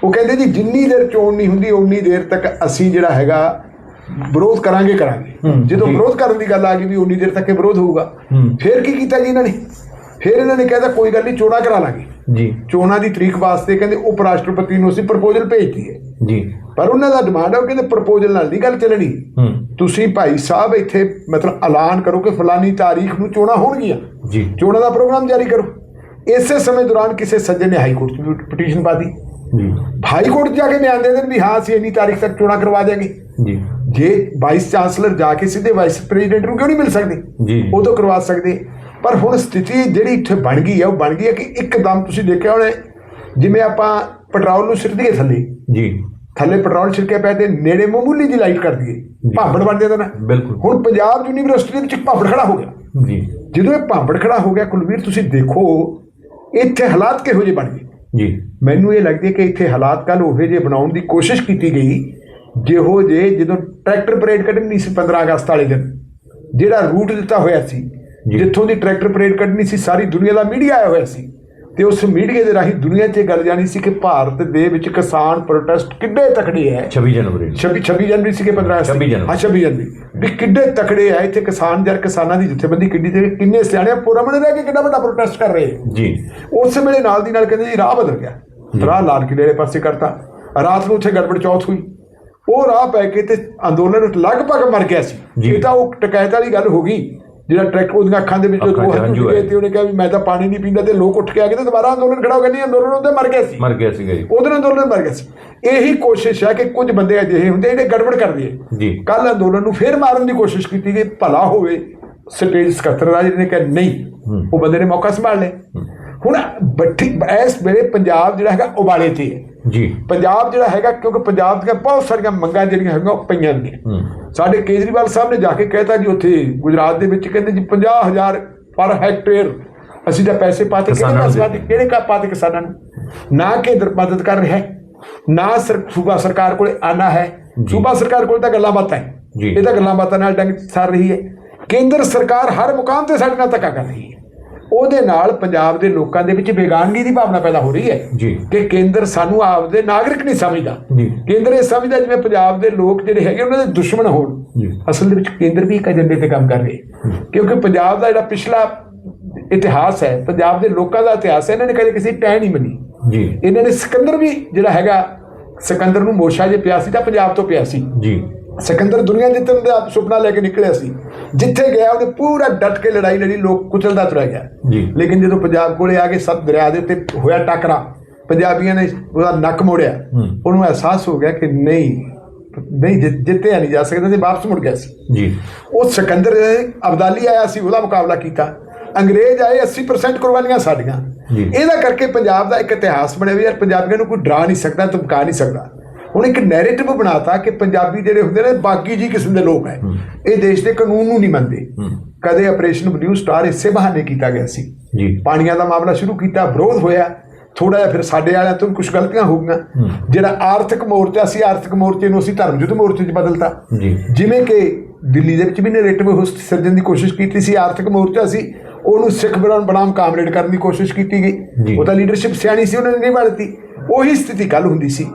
ਉਹ ਕਹਿੰਦੇ ਜੀ ਜਿੰਨੀ ਦੇਰ ਚੋਣ ਨਹੀਂ ਹੁੰਦੀ ਉਨੀ ਦੇਰ ਤੱਕ ਅਸੀਂ ਜਿਹੜਾ ਹੈਗਾ ਵਿਰੋਧ ਕਰਾਂਗੇ ਕਰਾਂਗੇ। ਜਦੋਂ। ਵਿਰੋਧ ਕਰਨ ਦੀ ਗੱਲ ਆ ਗਈ ਵੀ ਉਨੀ ਦੇਰ ਤੱਕ ਇਹ ਵਿਰੋਧ ਹੋਊਗਾ। ਫਿਰ ਕੀ ਕੀਤਾ ਜੀ ਇਹਨਾਂ ਨੇ? ਫਿਰ ਇਹਨਾਂ ਨੇ ਕਹਿੰਦਾ ਕੋਈ ਗੱਲ ਨਹੀਂ ਚੋਣਾਂ ਕਰਾ ਲਾਂਗੇ। ਜੀ। ਚੋਣਾਂ ਦੀ ਤਰੀਕ ਵਾਸਤੇ ਕਹਿੰਦੇ ਉਪ ਰਾਸ਼ਟਰਪਤੀ ਨੂੰ ਅਸੀਂ ਪ੍ਰਪੋਜ਼ਲ ਭੇਜਤੀ ਹੈ। ਜੀ। ਪਰ ਉਹਨਾਂ ਦਾ ਡਿਮਾਂਡ ਹੈ ਉਹ ਕਹਿੰਦੇ ਪ੍ਰਪੋਜ਼ਲ ਨਾਲ ਨਹੀਂ ਗੱਲ ਚੱਲਣੀ। ਤੁਸੀਂ ਭਾਈ ਸਾਹਿਬ ਇੱਥੇ ਮਤਲਬ ਐਲਾਨ ਕਰੋ ਕਿ ਫਲਾਨੀ ਤਾਰੀਖ ਨੂੰ ਚੋਣਾਂ ਹੋਣਗੀਆਂ। ਜੀ। ਚੋਣਾਂ ਦਾ ਪ੍ਰੋਗਰਾਮ ਜਾਰੀ ਕਰੋ। ਇਸੇ ਸਮੇਂ ਦੌਰਾਨ ਕਿਸੇ ਸੱਜਣ ਨੇ ਹਾਈ ਕੋਰਟ 'ਚ ਪਟੀਸ਼ਨ ਪਾ ਦਿੱਤੀ। ਜੀ। ਹਾਈ ਕੋਰਟ ਜਾ ਕੇ ਬਿਆਨ ਦੇ ਦੇਣ ਵੀ ਹਾਂ ਅਸੀਂ ਇੰਨੀ ਤਾਰੀਖ ਤੱਕ ਚੋਣਾਂ ਕਰਵਾ ਦਿਆਂਗੇ। ਜੀ। ਜੇ ਵਾਈਸ ਚਾਂਸਲਰ ਜਾ ਕੇ ਸਿੱਧੇ ਵਾਈਸ ਪ੍ਰੈਜ਼ੀਡੈਂਟ ਨੂੰ ਕਿਉਂ ਨਹੀਂ ਮਿਲ ਸਕਦੇ? ਜੀ। ਉਹ ਤਾਂ ਕਰਵਾ ਸਕਦੇ। ਪਰ ਹੁਣ ਸਥਿਤੀ ਜਿਹੜੀ ਇੱਥੇ ਬਣ ਗਈ ਹੈ ਉਹ ਬਣ ਗਈ ਹੈ ਕਿ ਇੱਕਦਮ ਤੁਸੀਂ ਦੇਖਿਆ ਹੋਣਾ ਜਿਵੇਂ ਆਪਾਂ ਪੈਟਰੋਲ ਨੂੰ ਸਿੱਟ ਦਈਏ ਥੱਲੇ। ਜੀ। ਥੱਲੇ ਪੈਟਰੋਲ ਛਿੜਕਿਆ ਪਿਆ ਤੇ ਨੇੜੇ ਮਾਮੂਲੀ ਜਿਹੀ ਲਾਈਟ ਕਰ ਦਈਏ ਭਾਂਬੜ ਬਣ ਜਾਂਦਾ ਨਾ। ਬਿਲਕੁਲ। ਹੁਣ ਪੰਜਾਬ ਯੂਨੀਵਰਸਿਟੀ ਦੇ ਵਿੱਚ ਭਾਂਬੜ ਖੜਾ ਹੋ ਗਿਆ। ਜੀ। ਜਦੋਂ ਇਹ ਭਾਂਬੜ ਖੜਾ ਹੋ ਗਿਆ ਕੁਲਵੀਰ ਤੁਸੀਂ ਦੇਖੋ ਇੱਥੇ ਹਾਲਾਤ ਕਿਹੋ ਜਿਹੇ ਬਣ ਗਏ। ਜੀ। ਮੈਨੂੰ ਇਹ ਲੱਗਦਾ ਕਿ ਇੱਥੇ ਹਾਲਾਤ ਕੱਲ ਉਹੋ ਜਿਹੇ ਬਣਾਉਣ ਦੀ ਕੋਸ਼ਿਸ਼ ਕੀਤੀ ਗਈ ਜਿਹੋ ਜੇ ਜਦੋਂ ਟਰੈਕਟਰ ਪਰੇਡ ਕੱਢਣੀ ਸੀ 15 ਅਗਸਤ ਵਾਲੇ ਦਿਨ ਜਿਹੜਾ ਰੂਟ ਦਿੱਤਾ ਹੋਇਆ ਸੀ। ਜਿੱਥੋਂ ਦੀ ਟਰੈਕਟਰ ਪਰੇਡ ਕੱਢਣੀ ਸੀ ਸਾਰੀ ਦੁਨੀਆ ਦਾ ਮੀਡੀਆ ਆਇਆ ਹੋਇਆ ਸੀ। ਤੇ ਉਸ ਮੀਡੀਆ ਦੇ ਰਾਹੀਂ ਦੁਨੀਆ 'ਚ ਇਹ ਗੱਲ ਜਾਣੀ ਸੀ ਕਿ ਭਾਰਤ ਦੇ ਵਿੱਚ ਕਿਸਾਨ ਪ੍ਰੋਟੈਸਟ ਕਿੱਡੇ ਤਕੜੇ ਹੈ? 26 ਜਨਵਰੀ 26 26 ਜਨਵਰੀ ਸੀ ਕਿ 15 ਅਗਸਤ 26 ਜਨਵਰੀ। ਹਾਂ 26 ਜਨਵਰੀ। ਵੀ ਕਿੱਡੇ ਤਕੜੇ ਆ ਇੱਥੇ ਕਿਸਾਨ ਜਰ ਕਿਸਾਨਾਂ ਦੀ ਜਥੇਬੰਦੀ ਕਿੱਡੀ ਤੇ ਕਿੰਨੇ ਸਿਆਣੇ ਪੁਰਮਨ ਰਹਿ ਕੇ ਕਿੰਨਾ ਵੱਡਾ ਪ੍ਰੋਟੈਸਟ ਕਰ ਰਹੇ ਜੀ। ਉਸ ਵੇਲੇ ਨਾਲ ਦੀ ਨਾਲ ਕਹਿੰਦੇ ਜੀ ਰਾਹ ਬਦਲ ਗਿਆ। ਰਾਹ ਲਾਲ ਕਿਲੇ ਵਾਲੇ ਪਾਸੇ ਕਰਤਾ। ਰਾਤ ਨੂੰ ਉੱਥੇ ਗੜਬੜ ਚੌਥ ਹੋਈ। ਉਹ ਰਾਹ ਪੈ ਕੇ ਤੇ ਅੰਦੋਲਨ ਲਗਭਗ ਮਰ ਗਿਆ ਸੀ। ਇਹ ਤਾਂ ਉਹ ਟਕੈਤ ਵਾਲੀ ਗੱਲ ਹੋ ਗਈ। ਜਿਹੜਾ ਟਰੈਕ ਉਹਦੀਆਂ ਅੱਖਾਂ ਦੇ ਵਿੱਚੋਂ ਚ ਹੰਝੂ ਗਏ। ਤੇ ਉਹਨੇ ਕਿਹਾ ਵੀ ਮੈਂ ਤਾਂ ਪਾਣੀ ਨਹੀਂ ਪੀਂਦਾ ਤੇ ਲੋਕ ਉੱਠ ਕੇ ਆ ਗਏ ਤੇ ਦੁਬਾਰਾ ਅੰਦੋਲਨ ਖੜਾ ਹੋ ਗਿਆ ਨਹੀਂ ਅੰਦੋਲਨ ਉਹਦੇ ਮਰ ਗਿਆ ਸੀ। ਮਰ ਗਿਆ ਸੀਗਾ ਜੀ। ਉਹਦੇ ਨਾਲ ਅੰਦੋਲਨ ਮਰ ਗਿਆ ਸੀ। ਇਹੀ ਕੋਸ਼ਿਸ਼ ਹੈ ਕਿ ਕੁਝ ਬੰਦੇ ਅਜਿਹੇ ਹੁੰਦੇ ਜਿਹੜੇ ਗੜਬੜ ਕਰਦੇ ਆ। ਜੀ। ਕੱਲ ਅੰਦੋਲਨ ਨੂੰ ਫੇਰ ਮਾਰਨ ਦੀ ਕੋਸ਼ਿਸ਼ ਕੀਤੀ ਗਈ। ਭਲਾ ਹੋਵੇ ਸਟੇਜ ਸਕੱਤਰ ਰਾਜ ਨੇ ਕਿਹਾ ਨਹੀਂ। ਉਹ ਬੰਦੇ ਨੇ ਮੌਕਾ ਸੰਭਾਲ ਲਿਆ। ਹੁਣ ਬੱਠੀ ਇਸ ਵੇਲੇ ਪੰਜਾਬ ਜਿਹੜਾ ਹੈਗਾ ਉਬਾਲੇ ਤੇ ਹੈ। ਜੀ। ਪੰਜਾਬ ਜਿਹੜਾ ਹੈਗਾ ਕਿਉਂਕਿ ਪੰਜਾਬ ਦੀਆਂ ਬਹੁਤ ਸਾਰੀਆਂ ਮੰਗਾਂ ਜਿਹੜੀਆਂ ਹੈਗੀਆਂ ਉਹ ਪਈਆਂ ਨੇ। ਸਾਡੇ ਕੇਜਰੀਵਾਲ ਸਾਹਿਬ ਨੇ ਜਾ ਕੇ ਕਹਿਤਾ ਜੀ ਉੱਥੇ ਗੁਜਰਾਤ ਦੇ ਵਿੱਚ ਕਹਿੰਦੇ ਜੀ 50000 ਪਰ ਹੈਕਟੇਅਰ ਅਸੀਂ ਤਾਂ ਪੈਸੇ ਪਾਤੇ ਕਿਹੜੇ ਕਿਹੜੇ ਕਾ ਪਾਤੇ ਕਿਸਾਨਾਂ ਨੂੰ? ਨਾ ਕੇਂਦਰ ਮਦਦ ਕਰ ਰਿਹਾ ਹੈ ਨਾ ਸਰ ਸੂਬਾ ਸਰਕਾਰ ਕੋਲੇ ਆਣਾ ਹੈ। ਸੂਬਾ ਸਰਕਾਰ ਕੋਲ ਤਾਂ ਗੱਲਾਂ ਬਾਤਾਂ ਹੈ। ਇਹ ਤਾਂ ਗੱਲਾਂ ਬਾਤਾਂ ਨਾਲ ਡੰਗ ਸਰ ਰਹੀ ਹੈ। ਕੇਂਦਰ ਸਰਕਾਰ ਹਰ ਮੁਕਾਮ ਤੇ ਸਾਡੇ ਨਾਲ ਧੱਕਾ ਕਰ ਰਹੀ ਹੈ। ਉਹਦੇ ਨਾਲ ਪੰਜਾਬ ਦੇ ਲੋਕਾਂ ਦੇ ਵਿੱਚ ਬੇਗਾਨਗੀ ਦੀ ਭਾਵਨਾ ਪੈਦਾ ਹੋ ਰਹੀ ਹੈ ਜੀ। ਕਿ ਕੇਂਦਰ ਸਾਨੂੰ ਆਪਦੇ ਨਾਗਰਿਕ ਨਹੀਂ ਸਮਝਦਾ। ਜੀ। ਕੇਂਦਰ ਇਹ ਸਮਝਦਾ ਜਿਵੇਂ ਪੰਜਾਬ ਦੇ ਲੋਕ ਜਿਹੜੇ ਹੈਗੇ ਉਹਨਾਂ ਦੇ ਦੁਸ਼ਮਣ ਹੋਣ। ਅਸਲ ਦੇ ਵਿੱਚ ਕੇਂਦਰ ਵੀ ਇੱਕ ਏਜੰਡੇ ਤੇ ਕੰਮ ਕਰ ਰਹੇ। ਕਿਉਂਕਿ ਪੰਜਾਬ ਦਾ ਜਿਹੜਾ ਪਿਛਲਾ ਇਤਿਹਾਸ ਹੈ ਪੰਜਾਬ ਦੇ ਲੋਕਾਂ ਦਾ ਇਤਿਹਾਸ ਹੈ ਇਹਨਾਂ ਨੇ ਕਦੇ ਕਿਸੇ ਦੀ ਟਹਿ ਨਹੀਂ ਮੰਨੀ। ਜੀ। ਇਹਨਾਂ ਨੇ ਸਿਕੰਦਰ ਵੀ ਜਿਹੜਾ ਹੈਗਾ ਸਿਕੰਦਰ ਨੂੰ ਮੋਸ਼ਾ ਜੇ ਪਿਆ ਸੀ ਤਾਂ ਪੰਜਾਬ ਤੋਂ ਪਿਆ ਸੀ। ਜੀ। ਸਿਕੰਦਰ ਦੁਨੀਆ ਜਿੱਤਣ ਦਾ ਸੁਪਨਾ ਲੈ ਕੇ ਨਿਕਲਿਆ ਸੀ। ਜਿੱਥੇ ਗਿਆ ਉਹਨੇ ਪੂਰਾ ਡਟ ਕੇ ਲੜਾਈ ਲੜੀ ਲੋਕ ਕੁਚਲਦਾ ਤੁਰਿਆ ਗਿਆ। ਜੀ। ਲੇਕਿਨ ਜਦੋਂ ਪੰਜਾਬ ਕੋਲੇ ਆ ਕੇ ਸਤ ਦਰਿਆ ਦੇ ਉੱਤੇ ਹੋਇਆ ਟੱਕਰਾ ਪੰਜਾਬੀਆਂ ਨੇ ਉਹਦਾ ਨੱਕ ਮੋੜਿਆ। ਉਹਨੂੰ ਅਹਿਸਾਸ ਹੋ ਗਿਆ ਕਿ ਨਹੀਂ ਨਹੀਂ ਜਿੱਤਿਆ ਨਹੀਂ ਜਾ ਸਕਦਾ ਤੇ ਵਾਪਸ ਮੁੜ ਗਿਆ ਸੀ। ਜੀ। ਉਹ ਸਿਕੰਦਰ ਅਬਦਾਲੀ ਆਇਆ ਸੀ ਉਹਦਾ ਮੁਕਾਬਲਾ ਕੀਤਾ। ਅੰਗਰੇਜ਼ ਆਏ 80% ਕੁਰਬਾਨੀਆਂ ਸਾਡੀਆਂ। ਇਹਦਾ ਕਰਕੇ ਪੰਜਾਬ ਦਾ ਇੱਕ ਇਤਿਹਾਸ ਬਣਿਆ ਵੀ ਯਾਰ ਪੰਜਾਬੀਆਂ ਨੂੰ ਕੋਈ ਡਰਾ ਨਹੀਂ ਸਕਦਾ ਧਮਕਾ ਨਹੀਂ ਸਕਦਾ। ਹੁਣ ਇੱਕ ਨੈਰੇਟਿਵ ਬਣਾਤਾ ਕਿ ਪੰਜਾਬੀ ਜਿਹੜੇ ਹੁੰਦੇ ਨੇ ਬਾਕੀ ਜੀ ਕਿਸਮ ਦੇ ਲੋਕ ਹੈ। ਇਹ ਦੇਸ਼ ਦੇ ਕਾਨੂੰਨ ਨੂੰ ਨਹੀਂ ਮੰਨਦੇ। ਕਦੇ ਆਪਰੇਸ਼ਨ ਬਲੂ ਸਟਾਰ ਇਸੇ ਬਹਾਨੇ ਕੀਤਾ ਗਿਆ ਸੀ। ਜੀ। ਪਾਣੀਆਂ ਦਾ ਮਾਮਲਾ ਸ਼ੁਰੂ ਕੀਤਾ ਵਿਰੋਧ ਹੋਇਆ। ਥੋੜਾ ਜਿਹਾ ਫਿਰ ਸਾਡੇ ਵਾਲਿਆਂ ਤੋਂ ਕੁਝ ਗਲਤੀਆਂ ਹੋ ਗਈਆਂ। ਜਿਹੜਾ ਆਰਥਿਕ ਮੋਰਚਾ ਸੀ ਆਰਥਿਕ ਮੋਰਚੇ ਨੂੰ ਅਸੀਂ ਧਰਮ ਯੁੱਧ ਮੋਰਚੇ 'ਚ ਬਦਲਤਾ। ਜੀ। ਜਿਵੇਂ ਕਿ ਦਿੱਲੀ ਦੇ ਵਿੱਚ ਵੀ ਨੈਰੇਟਿਵ ਉਸ ਸਿਰਜਣ ਦੀ ਕੋਸ਼ਿਸ਼ ਕੀਤੀ ਸੀ ਆਰਥਿਕ ਮੋਰਚਾ ਸੀ ਉਹਨੂੰ ਸਿੱਖ ਬਰਾਨ ਬਨਾਮ ਕਾਮਰੇਡ ਕਰਨ ਦੀ ਕੋਸ਼ਿਸ਼ ਕੀਤੀ। ਗਈ। ਉਹ ਤਾਂ ਲੀਡਰਸ਼ਿਪ ਸਿਆਣੀ ਸੀ ਉਹਨਾਂ ਨੇ ਨਹੀਂ ਦਿੱਤੀ। ਉਹੀ ਸਥਿਤੀ ਕੱਲ ਹੁੰਦੀ ਸੀ।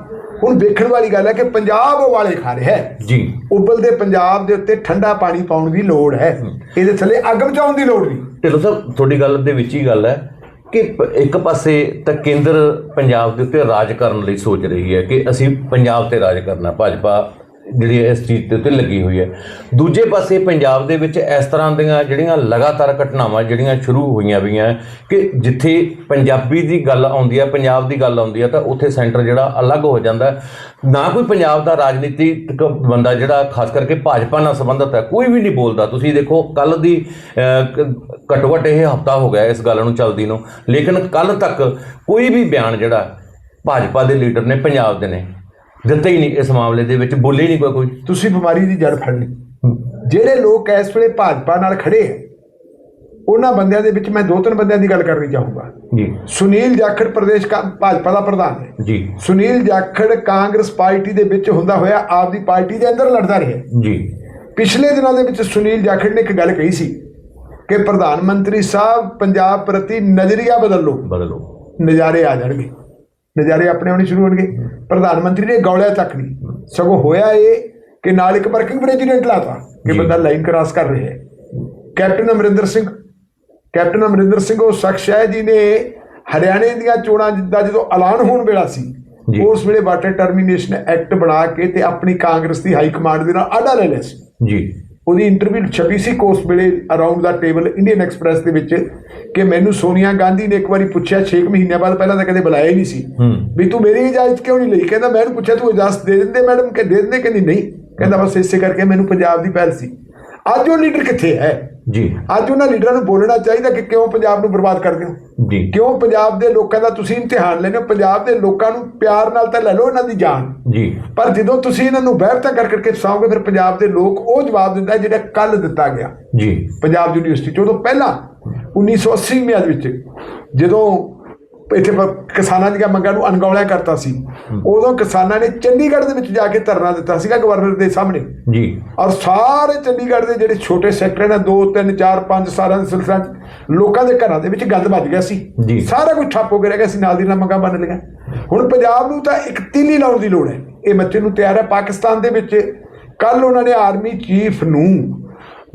ਹੁਣ ਵੇਖਣ ਵਾਲੀ ਗੱਲ ਹੈ ਕਿ ਪੰਜਾਬ ਉਹ ਵਾਲੇ ਖਾ ਰਿਹਾ ਹੈ। ਜੀ। ਉਬਲਦੇ ਪੰਜਾਬ ਦੇ ਉੱਤੇ ਠੰਡਾ ਪਾਣੀ ਪਾਉਣ ਦੀ ਲੋੜ ਹੈ। ਇਹਦੇ ਥੱਲੇ ਅੱਗ ਬਚਾਉਣ ਦੀ ਲੋੜ ਨਹੀਂ। ਢਿੱਲੋਂ ਸਾਹਿਬ ਤੁਹਾਡੀ ਗੱਲ ਦੇ ਵਿੱਚ ਹੀ ਗੱਲ ਹੈ ਕਿ ਇੱਕ ਪਾਸੇ ਤਾਂ ਕੇਂਦਰ ਪੰਜਾਬ ਦੇ ਉੱਤੇ ਰਾਜ ਕਰਨ ਲਈ ਸੋਚ ਰਹੀ ਹੈ ਕਿ ਅਸੀਂ ਪੰਜਾਬ ਤੇ ਰਾਜ ਕਰਨਾ ਭਾਜਪਾ ਜਿਹੜੀ ਇਸ ਚੀਜ਼ ਦੇ ਉੱਤੇ ਲੱਗੀ ਹੋਈ ਹੈ। ਦੂਜੇ ਪਾਸੇ ਪੰਜਾਬ ਦੇ ਵਿੱਚ ਇਸ ਤਰ੍ਹਾਂ ਦੀਆਂ ਜਿਹੜੀਆਂ ਲਗਾਤਾਰ ਘਟਨਾਵਾਂ ਜਿਹੜੀਆਂ ਸ਼ੁਰੂ ਹੋਈਆਂ ਵੀਆਂ ਕਿ ਜਿੱਥੇ ਪੰਜਾਬੀ ਦੀ ਗੱਲ ਆਉਂਦੀ ਹੈ ਪੰਜਾਬ ਦੀ ਗੱਲ ਆਉਂਦੀ ਹੈ ਤਾਂ ਉੱਥੇ ਸੈਂਟਰ ਜਿਹੜਾ ਅਲੱਗ ਹੋ ਜਾਂਦਾ। ਨਾ ਕੋਈ ਪੰਜਾਬ ਦਾ ਰਾਜਨੀਤਿਕ ਬੰਦਾ ਜਿਹੜਾ ਖਾਸ ਕਰਕੇ ਭਾਜਪਾ ਨਾਲ ਸੰਬੰਧਿਤ ਹੈ, ਕੋਈ ਵੀ ਨਹੀਂ ਬੋਲਦਾ। ਤੁਸੀਂ ਦੇਖੋ, ਕੱਲ ਦੀ ਘੱਟੋ ਘੱਟ ਇਹ ਹਫਤਾ ਹੋ ਗਿਆ ਇਸ ਗੱਲ ਨੂੰ ਚੱਲਦੀ ਨੂੰ। ਲੇਕਿਨ ਕੱਲ ਤੱਕ ਕੋਈ ਵੀ ਬਿਆਨ ਜਿਹੜਾ ਭਾਜਪਾ ਦੇ ਲੀਡਰ ਨੇ, ਪੰਜਾਬ ਦੇ ਨੇ ਦਿੱਤਾ ਹੀ ਨਹੀਂ ਇਸ ਮਾਮਲੇ ਦੇ ਵਿੱਚ ਬੋਲੇ ਹੀ ਨਹੀਂ ਕੋਈ ਤੁਸੀਂ ਬਿਮਾਰੀ ਦੀ ਜੜ ਫੜ ਲਈ ਜਿਹੜੇ ਲੋਕ ਇਸ ਵੇਲੇ ਭਾਜਪਾ ਨਾਲ ਖੜੇ ਹੈ ਉਹਨਾਂ ਬੰਦਿਆਂ ਦੇ ਵਿੱਚ ਮੈਂ ਦੋ ਤਿੰਨ ਬੰਦਿਆਂ ਦੀ ਗੱਲ ਕਰਨੀ ਚਾਹੂੰਗਾ। ਜੀ। ਸੁਨੀਲ ਜਾਖੜ ਪ੍ਰਦੇਸ਼ ਕਾ ਭਾਜਪਾ ਦਾ ਪ੍ਰਧਾਨ ਹੈ। ਜੀ। ਸੁਨੀਲ ਜਾਖੜ ਕਾਂਗਰਸ ਪਾਰਟੀ ਦੇ ਵਿੱਚ ਹੁੰਦਾ ਹੋਇਆ ਆਪਦੀ ਪਾਰਟੀ ਦੇ ਅੰਦਰ ਲੜਦਾ ਰਿਹਾ। ਜੀ। ਪਿਛਲੇ ਦਿਨਾਂ ਦੇ ਵਿੱਚ ਸੁਨੀਲ ਜਾਖੜ ਨੇ ਇੱਕ ਗੱਲ ਕਹੀ ਸੀ ਕਿ ਪ੍ਰਧਾਨ ਮੰਤਰੀ ਸਾਹਿਬ ਪੰਜਾਬ ਪ੍ਰਤੀ ਨਜ਼ਰੀਆ ਬਦਲ ਲਓ। ਬਦਲੋ ਨਜ਼ਾਰੇ ਆ ਜਾਣਗੇ। ਨਜ਼ਾਰੇ ਆਪਣੇ ਆਉਣੇ ਸ਼ੁਰੂ ਹੋਣਗੇ। ਪ੍ਰਧਾਨ ਮੰਤਰੀ ਨੇ ਗੌਲਿਆ ਤੱਕ ਨਹੀਂ। ਸਗੋਂ ਹੋਇਆ ਇਹ ਕਿ ਨਾਲ ਇੱਕ ਵਰਕਿੰਗ ਪ੍ਰੈਜ਼ੀਡੈਂਟ ਲਾਤਾ ਕਿ। ਬੰਦਾ ਲਾਈਨ ਕ੍ਰਾਸ ਕਰ ਰਿਹਾ ਹੈ। ਕੈਪਟਨ ਅਮਰਿੰਦਰ ਸਿੰਘ ਕੈਪਟਨ ਅਮਰਿੰਦਰ ਸਿੰਘ ਉਹ ਸ਼ਖਸ ਹੈ ਜਿਨੇ ਹਰਿਆਣੇ ਦੀਆਂ ਚੋਣਾਂ ਦਾ ਜਦੋਂ ਐਲਾਨ ਹੋਣ ਵੇਲਾ ਸੀ। ਉਸ ਵੇਲੇ ਵਾਟਰ ਟਰਮੀਨੇਸ਼ਨ ਐਕਟ ਬਣਾ ਕੇ ਤੇ ਆਪਣੀ ਕਾਂਗਰਸ ਦੀ ਹਾਈ ਕਮਾਂਡ ਦੇ ਨਾਲ ਆਡਾ ਲੈ ਲਿਆ ਸੀ। ਜੀ। ਉਹਦੀ ਇੰਟਰਵਿਊ ਛਪੀ ਸੀ ਕੋਸ ਵੇਲੇ ਅਰਾਊਂਡ ਦਾ ਟੇਬਲ ਇੰਡੀਅਨ ਐਕਸਪ੍ਰੈਸ ਦੇ ਵਿੱਚ ਕਿ ਮੈਨੂੰ ਸੋਨੀਆ ਗਾਂਧੀ ਨੇ ਇੱਕ ਵਾਰੀ ਪੁੱਛਿਆ 6 ਮਹੀਨਿਆਂ ਬਾਅਦ ਪਹਿਲਾਂ ਤਾਂ ਕਦੇ ਬੁਲਾਇਆ ਹੀ ਨਹੀਂ ਸੀ। ਵੀ ਤੂੰ ਮੇਰੀ ਇਜਾਜ਼ਤ ਕਿਉਂ ਨਹੀਂ ਲਈ? ਕਹਿੰਦਾ ਮੈਂ ਪੁੱਛਿਆ ਤੂੰ ਇਜਾਜ਼ਤ ਦੇ ਦਿੰਦੇ ਮੈਡਮ? ਕਿ ਦੇ ਦਿੰਦੇ ਕਹਿੰਦੀ ਨਹੀਂ? ਕਹਿੰਦਾ ਬਸ ਇਸੇ ਕਰਕੇ ਮੈਨੂੰ ਪੰਜਾਬ ਦੀ ਪਹਿਲ ਸੀ। ਅੱਜ ਉਹ ਲੀਡਰ ਕਿੱਥੇ ਹੈ? ਜੀ। ਅੱਜ ਉਹਨਾਂ ਲੀਡਰਾਂ ਨੂੰ ਬੋਲਣਾ ਚਾਹੀਦਾ ਕਿ ਕਿਉਂ ਪੰਜਾਬ ਨੂੰ ਬਰਬਾਦ ਕਰਦੇ ਹੋ? ਜੀ। ਕਿਉਂ ਪੰਜਾਬ ਦੇ ਲੋਕਾਂ ਦਾ ਤੁਸੀਂ ਇਮਤਿਹਾਨ ਲੈਂਦੇ ਹੋ? ਪੰਜਾਬ ਦੇ ਲੋਕਾਂ ਨੂੰ ਪਿਆਰ ਨਾਲ ਤਾਂ ਲੈ ਲਓ ਇਹਨਾਂ ਦੀ ਜਾਨ। ਜੀ। ਪਰ ਜਦੋਂ ਤੁਸੀਂ ਇਹਨਾਂ ਨੂੰ ਬਹਿਰਤਾ ਕਰ ਕਰਕੇ ਫਸਾਓਗੇ ਫਿਰ ਪੰਜਾਬ ਦੇ ਲੋਕ ਉਹ ਜਵਾਬ ਦਿੰਦਾ ਜਿਹੜਾ ਕੱਲ ਦਿੱਤਾ ਗਿਆ। ਜੀ। ਪੰਜਾਬ ਯੂਨੀਵਰਸਿਟੀ ਚੋਂ। ਤੋਂ ਪਹਿਲਾਂ 1980 ਮਿਆਦ ਵਿੱਚ ਜਦੋਂ ਇੱਥੇ ਕਿਸਾਨਾਂ ਦੀਆਂ ਮੰਗਾਂ ਨੂੰ ਅਣਗੌਲਿਆ ਕਰਤਾ ਸੀ। ਉਦੋਂ ਕਿਸਾਨਾਂ ਨੇ ਚੰਡੀਗੜ੍ਹ ਦੇ ਵਿੱਚ ਜਾ ਕੇ ਧਰਨਾ ਦਿੱਤਾ ਸੀਗਾ ਗਵਰਨਰ ਦੇ ਸਾਹਮਣੇ। ਜੀ। ਔਰ ਸਾਰੇ ਚੰਡੀਗੜ੍ਹ ਦੇ ਜਿਹੜੇ ਛੋਟੇ ਸੈਕਟਰ ਨੇ 2 3 4 5 ਸਾਲਾਂ ਦੇ ਸਿਲਸਿਲੇ 'ਚ ਲੋਕਾਂ ਦੇ ਘਰਾਂ ਦੇ ਵਿੱਚ ਗੰਦ ਵੱਜ ਗਿਆ ਸੀ। ਸਾਰਾ ਕੁਝ ਠੱਪ ਹੋ ਗਿਆ ਰਹਿ ਗਿਆ ਸੀ ਨਾਲ ਦੀ ਨਾਲ ਮੰਗਾਂ ਬਣ ਲਈਆਂ। ਹੁਣ ਪੰਜਾਬ ਨੂੰ ਤਾਂ ਇੱਕ ਤੀਲੀ ਲਾਉਣ ਦੀ ਲੋੜ ਹੈ। ਇਹ ਮੱਥੇ ਨੂੰ ਤਿਆਰ ਹੈ। ਪਾਕਿਸਤਾਨ ਦੇ ਵਿੱਚ ਕੱਲ ਉਹਨਾਂ ਨੇ ਆਰਮੀ ਚੀਫ ਨੂੰ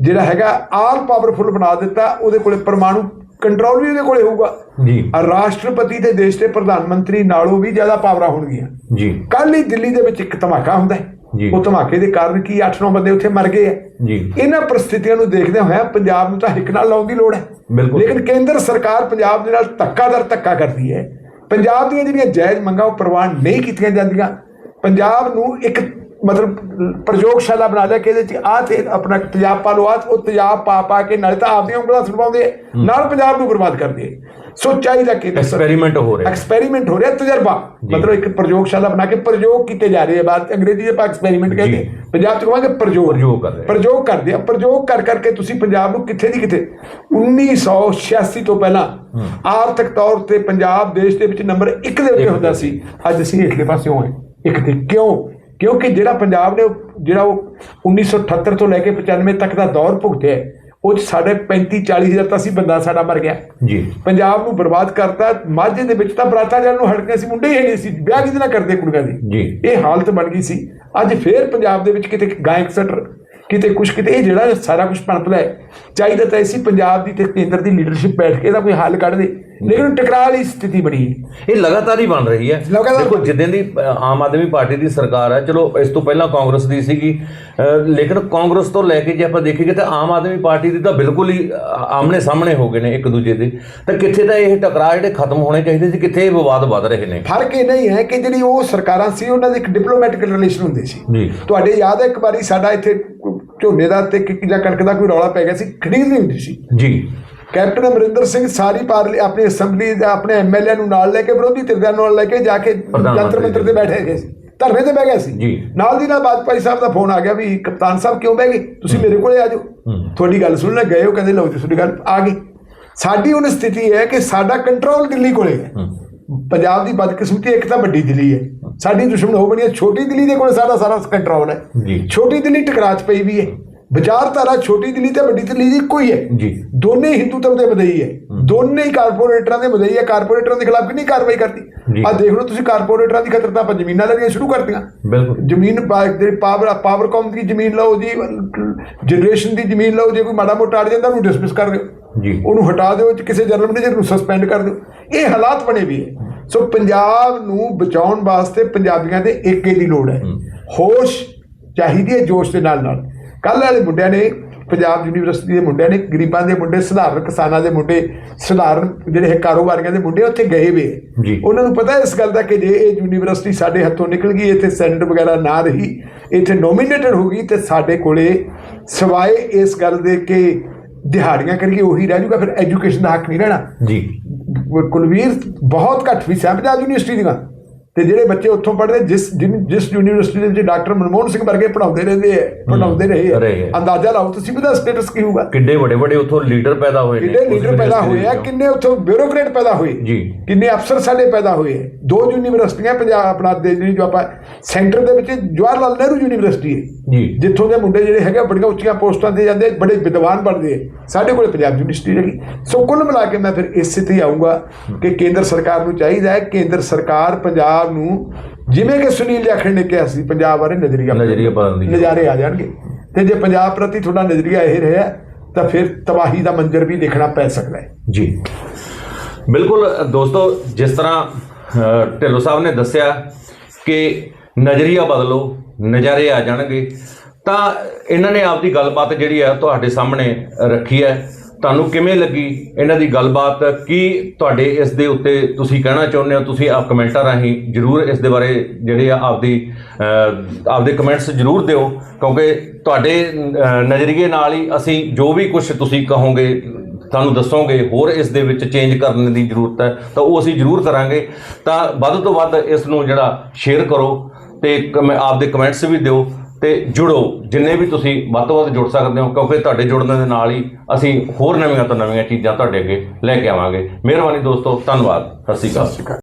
ਜਿਹੜਾ ਹੈਗਾ ਆਲ ਪਾਵਰਫੁਲ ਬਣਾ ਦਿੱਤਾ। ਉਹਦੇ ਕੋਲੇ ਪਰਮਾਣੂ ਕੰਟਰੋਲ ਵੀ ਉਹਦੇ ਕੋਲੇ ਹੋਊਗਾ। ਜੀ। ਰਾਸ਼ਟਰਪਤੀ ਤੇ ਦੇਸ਼ ਦੇ ਪ੍ਰਧਾਨ ਮੰਤਰੀ ਨਾਲੋਂ ਵੀ ਜ਼ਿਆਦਾ ਪਾਵਰਾਂ ਹੋਣਗੀਆਂ। ਜੀ। ਕੱਲ ਹੀ ਦਿੱਲੀ ਦੇ ਵਿੱਚ ਇੱਕ ਧਮਾਕਾ ਹੁੰਦਾ ਹੈ। ਜੀ। ਉਹ ਧਮਾਕੇ ਦੇ ਕਾਰਨ ਕੀ 8-9 ਬੰਦੇ ਉੱਥੇ ਮਰ ਗਏ ਆ। ਜੀ। ਇਹਨਾਂ ਪਰਿਸਥਿਤੀਆਂ ਨੂੰ ਦੇਖਦੇ ਹੋਇਆ ਪੰਜਾਬ ਨੂੰ ਤਾਂ ਹਿੱਕ ਨਾਲ ਲਾਉਣ ਦੀ ਲੋੜ ਹੈ। ਬਿਲਕੁਲ। ਲੇਕਿਨ ਕੇਂਦਰ ਸਰਕਾਰ ਪੰਜਾਬ ਦੇ ਨਾਲ ਧੱਕਾਦਰ ਧੱਕਾ ਕਰਦੀ ਹੈ। ਪੰਜਾਬ ਦੀਆਂ ਜਿਹੜੀਆਂ ਜਾਇਜ਼ ਮੰਗਾਂ ਉਹ ਪ੍ਰਵਾਨ ਨਹੀਂ ਕੀਤੀਆਂ ਜਾਂਦੀਆਂ। ਪੰਜਾਬ ਨੂੰ ਇੱਕ ਮਤਲਬ ਪ੍ਰਯੋਗਸ਼ਾਲਾ ਬਣਾ ਲਿਆ ਕਿ ਇਹਦੇ ਚ ਆ ਤੇ ਆਪਣਾ ਤੇਜ਼ਾਬ ਪਾ ਲਓ ਆਹ ਉਹ ਤੇਜ਼ਾਬ ਪਾ ਪਾ ਕੇ ਨਾਲੇ ਤਾਂ ਆਪਦੀਆਂ ਉਂਗਲਾਂ ਸੁਣਵਾਉਂਦੇ ਨਾਲ ਪੰਜਾਬ ਨੂੰ ਬਰਬਾਦ ਕਰਦੇ। ਸੋ ਚਾਹੀਦਾ ਕਿ ਐਕਸਪੈਰੀਮੈਂਟ ਹੋ ਰਿਹਾ। ਐਕਸਪੈਰੀਮੈਂਟ ਹੋ ਰਿਹਾ ਤਜਰਬਾ। ਮਤਲਬ ਇੱਕ ਪ੍ਰਯੋਗਸ਼ਾਲਾ ਬਣਾ ਕੇ ਪ੍ਰਯੋਗ ਕੀਤੇ ਜਾ ਰਹੇ ਆ ਬਾਤ ਅੰਗਰੇਜ਼ੀ ਦੇ ਆਪਾਂ ਐਕਸਪੈਰੀਮੈਂਟ ਕਹਿੰਦੇ। ਪੰਜਾਬ ਚ ਕਹਾਂਗੇ ਪ੍ਰਯੋਗ। ਪ੍ਰਯੋਗ ਕਰ ਰਹੇ ਆ। ਪ੍ਰਯੋਗ ਕਰਦੇ ਆ। ਪ੍ਰਯੋਗ ਕਰ ਕਰਕੇ ਤੁਸੀਂ ਪੰਜਾਬ ਨੂੰ ਕਿੱਥੇ ਦੀ ਕਿਤੇ 1986 ਤੋਂ ਪਹਿਲਾਂ ਆਰਥਿਕ ਤੌਰ ਤੇ ਪੰਜਾਬ ਦੇਸ਼ ਦੇ ਵਿੱਚ ਨੰਬਰ 1 ਦੇ ਉੱਤੇ ਹੁੰਦਾ ਸੀ। ਅੱਜ ਅਸੀਂ ਹੇਠਲੇ ਪਾਸਿਓਂ ਹਾਂ ਇੱਕ ਤੇ ਕਿਉਂ? ਕਿਉਂਕਿ ਜਿਹੜਾ ਪੰਜਾਬ ਨੇ ਜਿਹੜਾ ਉਹ 1978 ਤੋਂ ਲੈ ਕੇ 95 ਤੱਕ ਦਾ ਦੌਰ ਭੁਗਤਿਆ ਉਹ 'ਚ ਸਾਡੇ 35 40 ਹਜ਼ਾਰ ਤਾਂ ਸੀ ਬੰਦਾ ਸਾਡਾ ਮਰ ਗਿਆ। ਜੀ। ਪੰਜਾਬ ਨੂੰ ਬਰਬਾਦ ਕਰਤਾ ਮਾਝੇ ਦੇ ਵਿੱਚ ਤਾਂ ਬਰਾਤਾ ਜਾਣ ਨੂੰ ਹੜਕੇ ਸੀ ਮੁੰਡੇ ਹੀ ਨਹੀਂ ਸੀ ਵਿਆਹ ਕਿਹਦੇ ਨਾਲ ਕਰਦੇ ਕੁੜੀਆਂ ਦੀ? ਜੀ। ਇਹ ਹਾਲਤ ਬਣ ਗਈ ਸੀ। ਅੱਜ ਫੇਰ ਪੰਜਾਬ ਦੇ ਵਿੱਚ ਕਿਤੇ ਗਾਇਕ ਸਟਰ ਕਿਤੇ ਕੁਛ ਕਿਤੇ ਇਹ ਜਿਹੜਾ ਸਾਰਾ ਕੁਝ ਪਣਪਦਾ ਹੈ। ਚਾਹੀਦਾ ਤਾਂ ਇਸੀ ਪੰਜਾਬ ਦੀ ਤੇ ਕੇਂਦਰ ਦੀ ਲੀਡਰਸ਼ਿਪ ਬੈਠ ਕੇ ਇਹਦਾ ਕੋਈ ਹੱਲ ਕੱਢ ਦੇ। ਲੇਕਿਨ ਟਕਰਾਅ ਵਾਲੀ ਸਥਿਤੀ ਬਣੀ। ਇਹ ਲਗਾਤਾਰ ਹੀ ਬਣ ਰਹੀ ਹੈ। ਦੇਖੋ ਜਿੱਦਾਂ ਦੀ ਆਮ ਆਦਮੀ ਪਾਰਟੀ ਦੀ ਸਰਕਾਰ ਹੈ ਚਲੋ ਇਸ ਤੋਂ ਪਹਿਲਾਂ ਕਾਂਗਰਸ ਦੀ ਸੀਗੀ। ਲੇਕਿਨ ਕਾਂਗਰਸ ਤੋਂ ਲੈ ਕੇ ਜੇ ਆਪਾਂ ਦੇਖੀਏ ਤਾਂ ਆਮ ਆਦਮੀ ਪਾਰਟੀ ਦੀ ਤਾਂ ਬਿਲਕੁਲ ਹੀ ਆਮਨੇ ਸਾਹਮਣੇ ਹੋ ਗਏ ਨੇ ਇੱਕ ਦੂਜੇ ਦੇ। ਤਾਂ ਕਿੱਥੇ ਤਾਂ ਇਹ ਟਕਰਾਅ ਜਿਹੜੇ ਖਤਮ ਹੋਣੇ ਚਾਹੀਦੇ ਸੀ ਕਿੱਥੇ ਇਹ ਵਿਵਾਦ ਵੱਧ ਰਹੇ ਨੇ? ਫ਼ਰਕ ਇਹ ਨਹੀਂ ਹੈ ਕਿ ਜਿਹੜੀ ਉਹ ਸਰਕਾਰਾਂ ਸੀ ਉਹਨਾਂ ਦੇ ਇੱਕ ਡਿਪਲੋਮੈਟਿਕ ਰਿਲੇਸ਼ਨ ਹੁੰਦੇ ਸੀ। ਤੁਹਾਡੇ ਯਾਦ ਹੈ ਇੱਕ ਵਾਰੀ ਸਾਡਾ ਇੱਥੇ ਝੋਨੇ ਦਾ ਤੇ ਜਾਂ ਕਣਕ ਦਾ ਕੋਈ ਰੌਲਾ ਪੈ ਗਿਆ ਸੀ ਖਰੀਦ ਨਹੀਂ ਹੁੰਦੀ ਸੀ। ਜੀ। ਕੈਪਟਨ ਅਮਰਿੰਦਰ ਸਿੰਘ ਸਾਰੀ ਪਾਰਲੀ ਆਪਣੀ ਅਸੈਂਬਲੀ ਦਾ ਆਪਣੇ ਐਮਐਲਏ ਨੂੰ ਨਾਲ ਲੈ ਕੇ ਵਿਰੋਧੀ ਧਿਰ ਨਾਲ ਲੈ ਕੇ ਜਾ ਕੇ ਜੰਤਰ ਮੰਤਰ ਤੇ ਬੈਠੇ ਗਏ ਸੀ। ਧਰਨੇ ਤੇ ਬਹਿ ਗਿਆ ਸੀ। ਜੀ। ਨਾਲ ਦੀ ਨਾਲ ਬਾਜਪਾਈ ਸਾਹਿਬ ਦਾ ਫੋਨ ਆ ਗਿਆ ਵੀ ਕਪਤਾਨ ਸਾਹਿਬ ਕਿਉਂ ਬਹਿ ਗਏ? ਤੁਸੀਂ ਮੇਰੇ ਕੋਲੇ ਆ ਜਾਓ। ਤੁਹਾਡੀ ਗੱਲ ਸੁਣਨ ਗਏ ਹੋ ਕਹਿੰਦੇ ਲਓ ਜੀ ਤੁਹਾਡੀ ਗੱਲ ਆ ਗਈ। ਸਾਡੀ ਹੁਣ ਸਥਿਤੀ ਹੈ ਕਿ ਸਾਡਾ ਕੰਟਰੋਲ ਦਿੱਲੀ ਕੋਲੇ ਹੈ। ਪੰਜਾਬ ਦੀ ਬਦਕਿਸਮਤੀ ਇੱਕ ਤਾਂ ਵੱਡੀ ਦਿੱਲੀ ਹੈ। ਸਾਡੀ ਦੁਸ਼ਮਣ ਹੋ ਬਣੀ ਹੈ ਛੋਟੀ ਦਿੱਲੀ ਦੇ ਕੋਲ ਸਾਡਾ ਸਾਰਾ ਕੰਟਰੋਲ ਹੈ। ਛੋਟੀ ਦਿੱਲੀ ਟਕਰਾਅ 'ਚ ਪਈ ਵੀ ਹੈ। ਵਿਚਾਰਧਾਰਾ ਛੋਟੀ ਦਿੱਲੀ ਤੇ ਵੱਡੀ ਦਿੱਲੀ ਦੀ ਇੱਕੋ ਹੀ ਹੈ। ਜੀ। ਦੋਨੇ ਹਿੰਦੂਤਵ ਦੇ ਮਦਈ ਹੈ। ਦੋਨੇ ਹੀ ਕਾਰਪੋਰੇਟਰਾਂ ਦੇ ਮਦਈ ਹੈ। ਕਾਰਪੋਰੇਟਰਾਂ ਦੇ ਖਿਲਾਫ ਕਿੰਨੀ ਕਾਰਵਾਈ ਜੀ। ਕਰਤੀ ਆ ਦੇਖ ਲਓ ਤੁਸੀਂ ਕਾਰਪੋਰੇਟਰਾਂ ਦੀ ਖਤਰ ਤਾਂ ਆਪਾਂ ਜ਼ਮੀਨਾਂ ਲੈਣੀਆਂ ਸ਼ੁਰੂ ਕਰਤੀਆਂ। ਬਿਲਕੁਲ। ਜ਼ਮੀਨ ਪਾ- ਜਿਹੜੀ ਪਾਵਰ ਪਾਵਰਕਾਮ ਦੀ ਜ਼ਮੀਨ ਲਓ ਜੀ ਜਨਰੇਸ਼ਨ ਦੀ ਜ਼ਮੀਨ ਲਓ ਜੇ ਕੋਈ ਮਾੜਾ ਮੋਟਾ ਅੜ ਜਾਂਦਾ ਉਹਨੂੰ ਡਿਸਮਿਸ ਕਰ ਦਿਓ। ਜੀ। ਉਹਨੂੰ ਹਟਾ ਦਿਓ ਕਿਸੇ ਜਨਰਲ ਮੈਨੇਜਰ ਨੂੰ ਸਸਪੈਂਡ ਕਰ ਦਿਓ। ਇਹ ਹਾਲਾਤ ਬਣੇ ਵੀ ਹੈ। ਸੋ ਪੰਜਾਬ ਨੂੰ ਬਚਾਉਣ ਵਾਸਤੇ ਪੰਜਾਬੀਆਂ ਦੇ ਏਕੇ ਦੀ ਲੋੜ ਹੈ। ਹੋਸ਼ ਚਾਹੀਦੀ ਹੈ ਜੋਸ਼ ਦੇ ਨਾਲ ਨਾਲ ਕੱਲ ਵਾਲੇ ਮੁੰਡਿਆਂ ਨੇ ਪੰਜਾਬ ਯੂਨੀਵਰਸਿਟੀ ਦੇ ਮੁੰਡਿਆਂ ਨੇ ਗਰੀਬਾਂ ਦੇ ਮੁੰਡੇ ਸਧਾਰਨ ਕਿਸਾਨਾਂ ਦੇ ਮੁੰਡੇ ਸਧਾਰਨ ਜਿਹੜੇ ਹੈ ਕਾਰੋਬਾਰੀਆਂ ਦੇ ਮੁੰਡੇ ਉੱਥੇ ਗਏ ਵੇ। ਹੈ। ਉਹਨਾਂ ਨੂੰ ਪਤਾ ਹੈ ਇਸ ਗੱਲ ਦਾ ਕਿ ਜੇ ਇਹ ਯੂਨੀਵਰਸਿਟੀ ਸਾਡੇ ਹੱਥੋਂ ਨਿਕਲ ਗਈ ਇੱਥੇ ਸੈਨੇਟ ਵਗੈਰਾ ਨਾ ਰਹੀ ਇੱਥੇ ਨੋਮੀਨੇਟਡ ਹੋ ਗਈ ਤੇ ਸਾਡੇ ਕੋਲੇ ਸਿਵਾਏ ਇਸ ਗੱਲ ਦੇ ਕਿ ਦਿਹਾੜੀਆਂ ਕਰੀਏ ਉਹੀ ਰਹਿ ਜਾਊਗਾ ਫਿਰ ਐਜੂਕੇਸ਼ਨ ਦਾ ਹੱਕ ਨਹੀਂ ਰਹਿਣਾ। ਜੀ। ਕੁਲਵੀਰ ਬਹੁਤ ਘੱਟ ਫੀਸਾਂ ਪੰਜਾਬ ਯੂਨੀਵਰਸਿਟੀ ਦੀਆਂ। ਤੇ ਜਿਹੜੇ ਬੱਚੇ ਉੱਥੋਂ ਪੜ੍ਹਦੇ ਜਿਸ ਜਿਸ ਯੂਨੀਵਰਸਿਟੀ ਦੇ ਵਿੱਚ ਡਾਕਟਰ ਮਨਮੋਹਨ ਸਿੰਘ ਵਰਗੇ ਪੜਾਉਂਦੇ ਰਹਿੰਦੇ ਹੈ ਪੜਾਉਂਦੇ ਰਹੇ। ਰਹੇ ਹੈ। ਅੰਦਾਜ਼ਾ ਲਾਓ ਤੁਸੀਂ ਵੀ ਦਾ ਸਟੇਟਸ ਕੀ ਹੋਊਗਾ ਕਿੱਡੇ ਵੱਡੇ ਵੱਡੇ ਉਥੋਂ ਲੀਡਰ ਪੈਦਾ ਹੋਏ ਨੇ ਕਿੰਨੇ ਲੀਡਰ ਪੈਦਾ ਹੋਏ ਆ ਕਿੰਨੇ ਉੱਥੋਂ ਬਿਊਰੋਕਰੇਟ ਪੈਦਾ ਹੋਏ ਜੀ। ਕਿੰਨੇ ਅਫਸਰ ਸਾਡੇ ਪੈਦਾ ਹੋਏ ਆ। ਦੋ ਯੂਨੀਵਰਸਿਟੀਆਂ ਪੰਜਾਬ ਆਪਣਾ ਦੇ ਜਿਹੜੀ ਜੋ ਆਪਾਂ ਸੈਂਟਰ ਦੇ ਵਿੱਚ ਜਵਾਹਰ ਲਾਲ ਨਹਿਰੂ ਯੂਨੀਵਰਸਿਟੀ ਹੈ ਜੀ ਜਿੱਥੋਂ ਦੇ ਮੁੰਡੇ ਜਿਹੜੇ ਹੈਗੇ ਆ, ਬੜੀਆਂ ਉੱਚੀਆਂ ਪੋਸਟਾਂ ਤੇ ਜਾਂਦੇ ਆ, ਬੜੇ ਵਿਦਵਾਨ ਬਣਦੇ ਆ ਸਾਡੇ ਕੋਲ ਪੰਜਾਬ ਯੂਨੀਵਰਸਿਟੀ ਹੈਗੀ ਸੋ ਕੁੱਲ ਮਿਲਾ ਕੇ ਮੈਂ ਫਿਰ ਇਸੇ ਤੇ ਆਉਂਗਾ ਕਿ ਕੇਂਦਰ ਸਰਕਾਰ ਨੂੰ ਚਾਹੀਦਾ ਹੈ ਕੇਂਦਰ ਸਰਕਾਰ ਪੰਜਾਬ ਨੂੰ ਜਿਵੇਂ ਕਿ ਸੁਨੀਲ ਜਾਖੜ ਨੇ ਕਿਹਾ ਸੀ ਪੰਜਾਬ ਬਾਰੇ ਨਜ਼ਰੀਆ ਨਜ਼ਰੀਆ ਬਦਲਣ ਦੀ। ਨਜ਼ਾਰੇ ਆ ਜਾਣਗੇ। ਤੇ ਜੇ ਪੰਜਾਬ ਪ੍ਰਤੀ ਤੁਹਾਡਾ ਨਜ਼ਰੀਆ ਇਹ ਰਿਹਾ ਤਾਂ ਫਿਰ ਤਬਾਹੀ ਦਾ ਮੰਜ਼ਰ ਵੀ ਦੇਖਣਾ ਪੈ ਸਕਦਾ ਹੈ। ਜੀ। ਬਿਲਕੁਲ ਦੋਸਤੋ ਜਿਸ ਤਰ੍ਹਾਂ ਢਿੱਲੋਂ ਸਾਹਿਬ ਨੇ ਦੱਸਿਆ ਕਿ ਨਜ਼ਰੀਆ ਬਦਲੋ ਨਜ਼ਾਰੇ ਆ ਜਾਣਗੇ ਤਾਂ ਇਹਨਾਂ ਨੇ ਆਪਦੀ ਗੱਲਬਾਤ ਜਿਹੜੀ ਹੈ ਤੁਹਾਡੇ ਸਾਹਮਣੇ ਰੱਖੀ ਹੈ। ਤੁਹਾਨੂੰ ਕਿਵੇਂ ਲੱਗੀ ਇਹਨਾਂ ਦੀ ਗੱਲਬਾਤ? ਕੀ ਤੁਹਾਡੇ ਇਸ ਦੇ ਉੱਤੇ ਤੁਸੀਂ ਕਹਿਣਾ ਚਾਹੁੰਦੇ ਹੋ? ਤੁਸੀਂ ਆਪ ਕਮੈਂਟਾਂ ਰਾਹੀਂ ਜਰੂਰ ਇਸ ਦੇ ਬਾਰੇ ਜਿਹੜੇ ਆ ਆਪਦੀ ਆਪਦੇ ਕਮੈਂਟਸ ਜਰੂਰ ਦਿਓ ਕਿਉਂਕਿ ਤੁਹਾਡੇ ਨਜ਼ਰੀਏ ਨਾਲ ਹੀ ਅਸੀਂ ਜੋ ਵੀ ਕੁਝ ਤੁਸੀਂ ਕਹੋਗੇ ਤੁਹਾਨੂੰ ਦੱਸੋਗੇ ਹੋਰ ਇਸ ਦੇ ਵਿੱਚ ਚੇਂਜ ਕਰਨ ਦੀ ਜ਼ਰੂਰਤ ਹੈ ਤਾਂ ਉਹ ਅਸੀਂ ਜ਼ਰੂਰ ਕਰਾਂਗੇ। ਤਾਂ ਵੱਧ ਤੋਂ ਵੱਧ ਇਸ ਨੂੰ ਜਿਹੜਾ ਸ਼ੇਅਰ ਕਰੋ ਤੇ ਆਪਦੇ ਕਮੈਂਟਸ ਵੀ ਦਿਓ। ਤੇ ਜੁੜੋ, ਜਿੰਨੇ ਵੀ ਤੁਸੀਂ ਵੱਧ ਤੋਂ ਵੱਧ ਜੁੜ ਸਕਦੇ ਹੋ, ਕਿਉਂਕਿ ਤੁਹਾਡੇ ਜੁੜਨ ਦੇ ਨਾਲ ਹੀ ਅਸੀਂ ਹੋਰ ਨਵੀਆਂ ਤੋਂ ਨਵੀਆਂ ਚੀਜ਼ਾਂ ਤੁਹਾਡੇ ਅੱਗੇ ਲੈ ਕੇ ਆਵਾਂਗੇ। ਮਿਹਰਬਾਨੀ ਦੋਸਤੋ, ਧੰਨਵਾਦ। ਸਤਿ ਸ਼੍ਰੀ ਅਕਾਲ।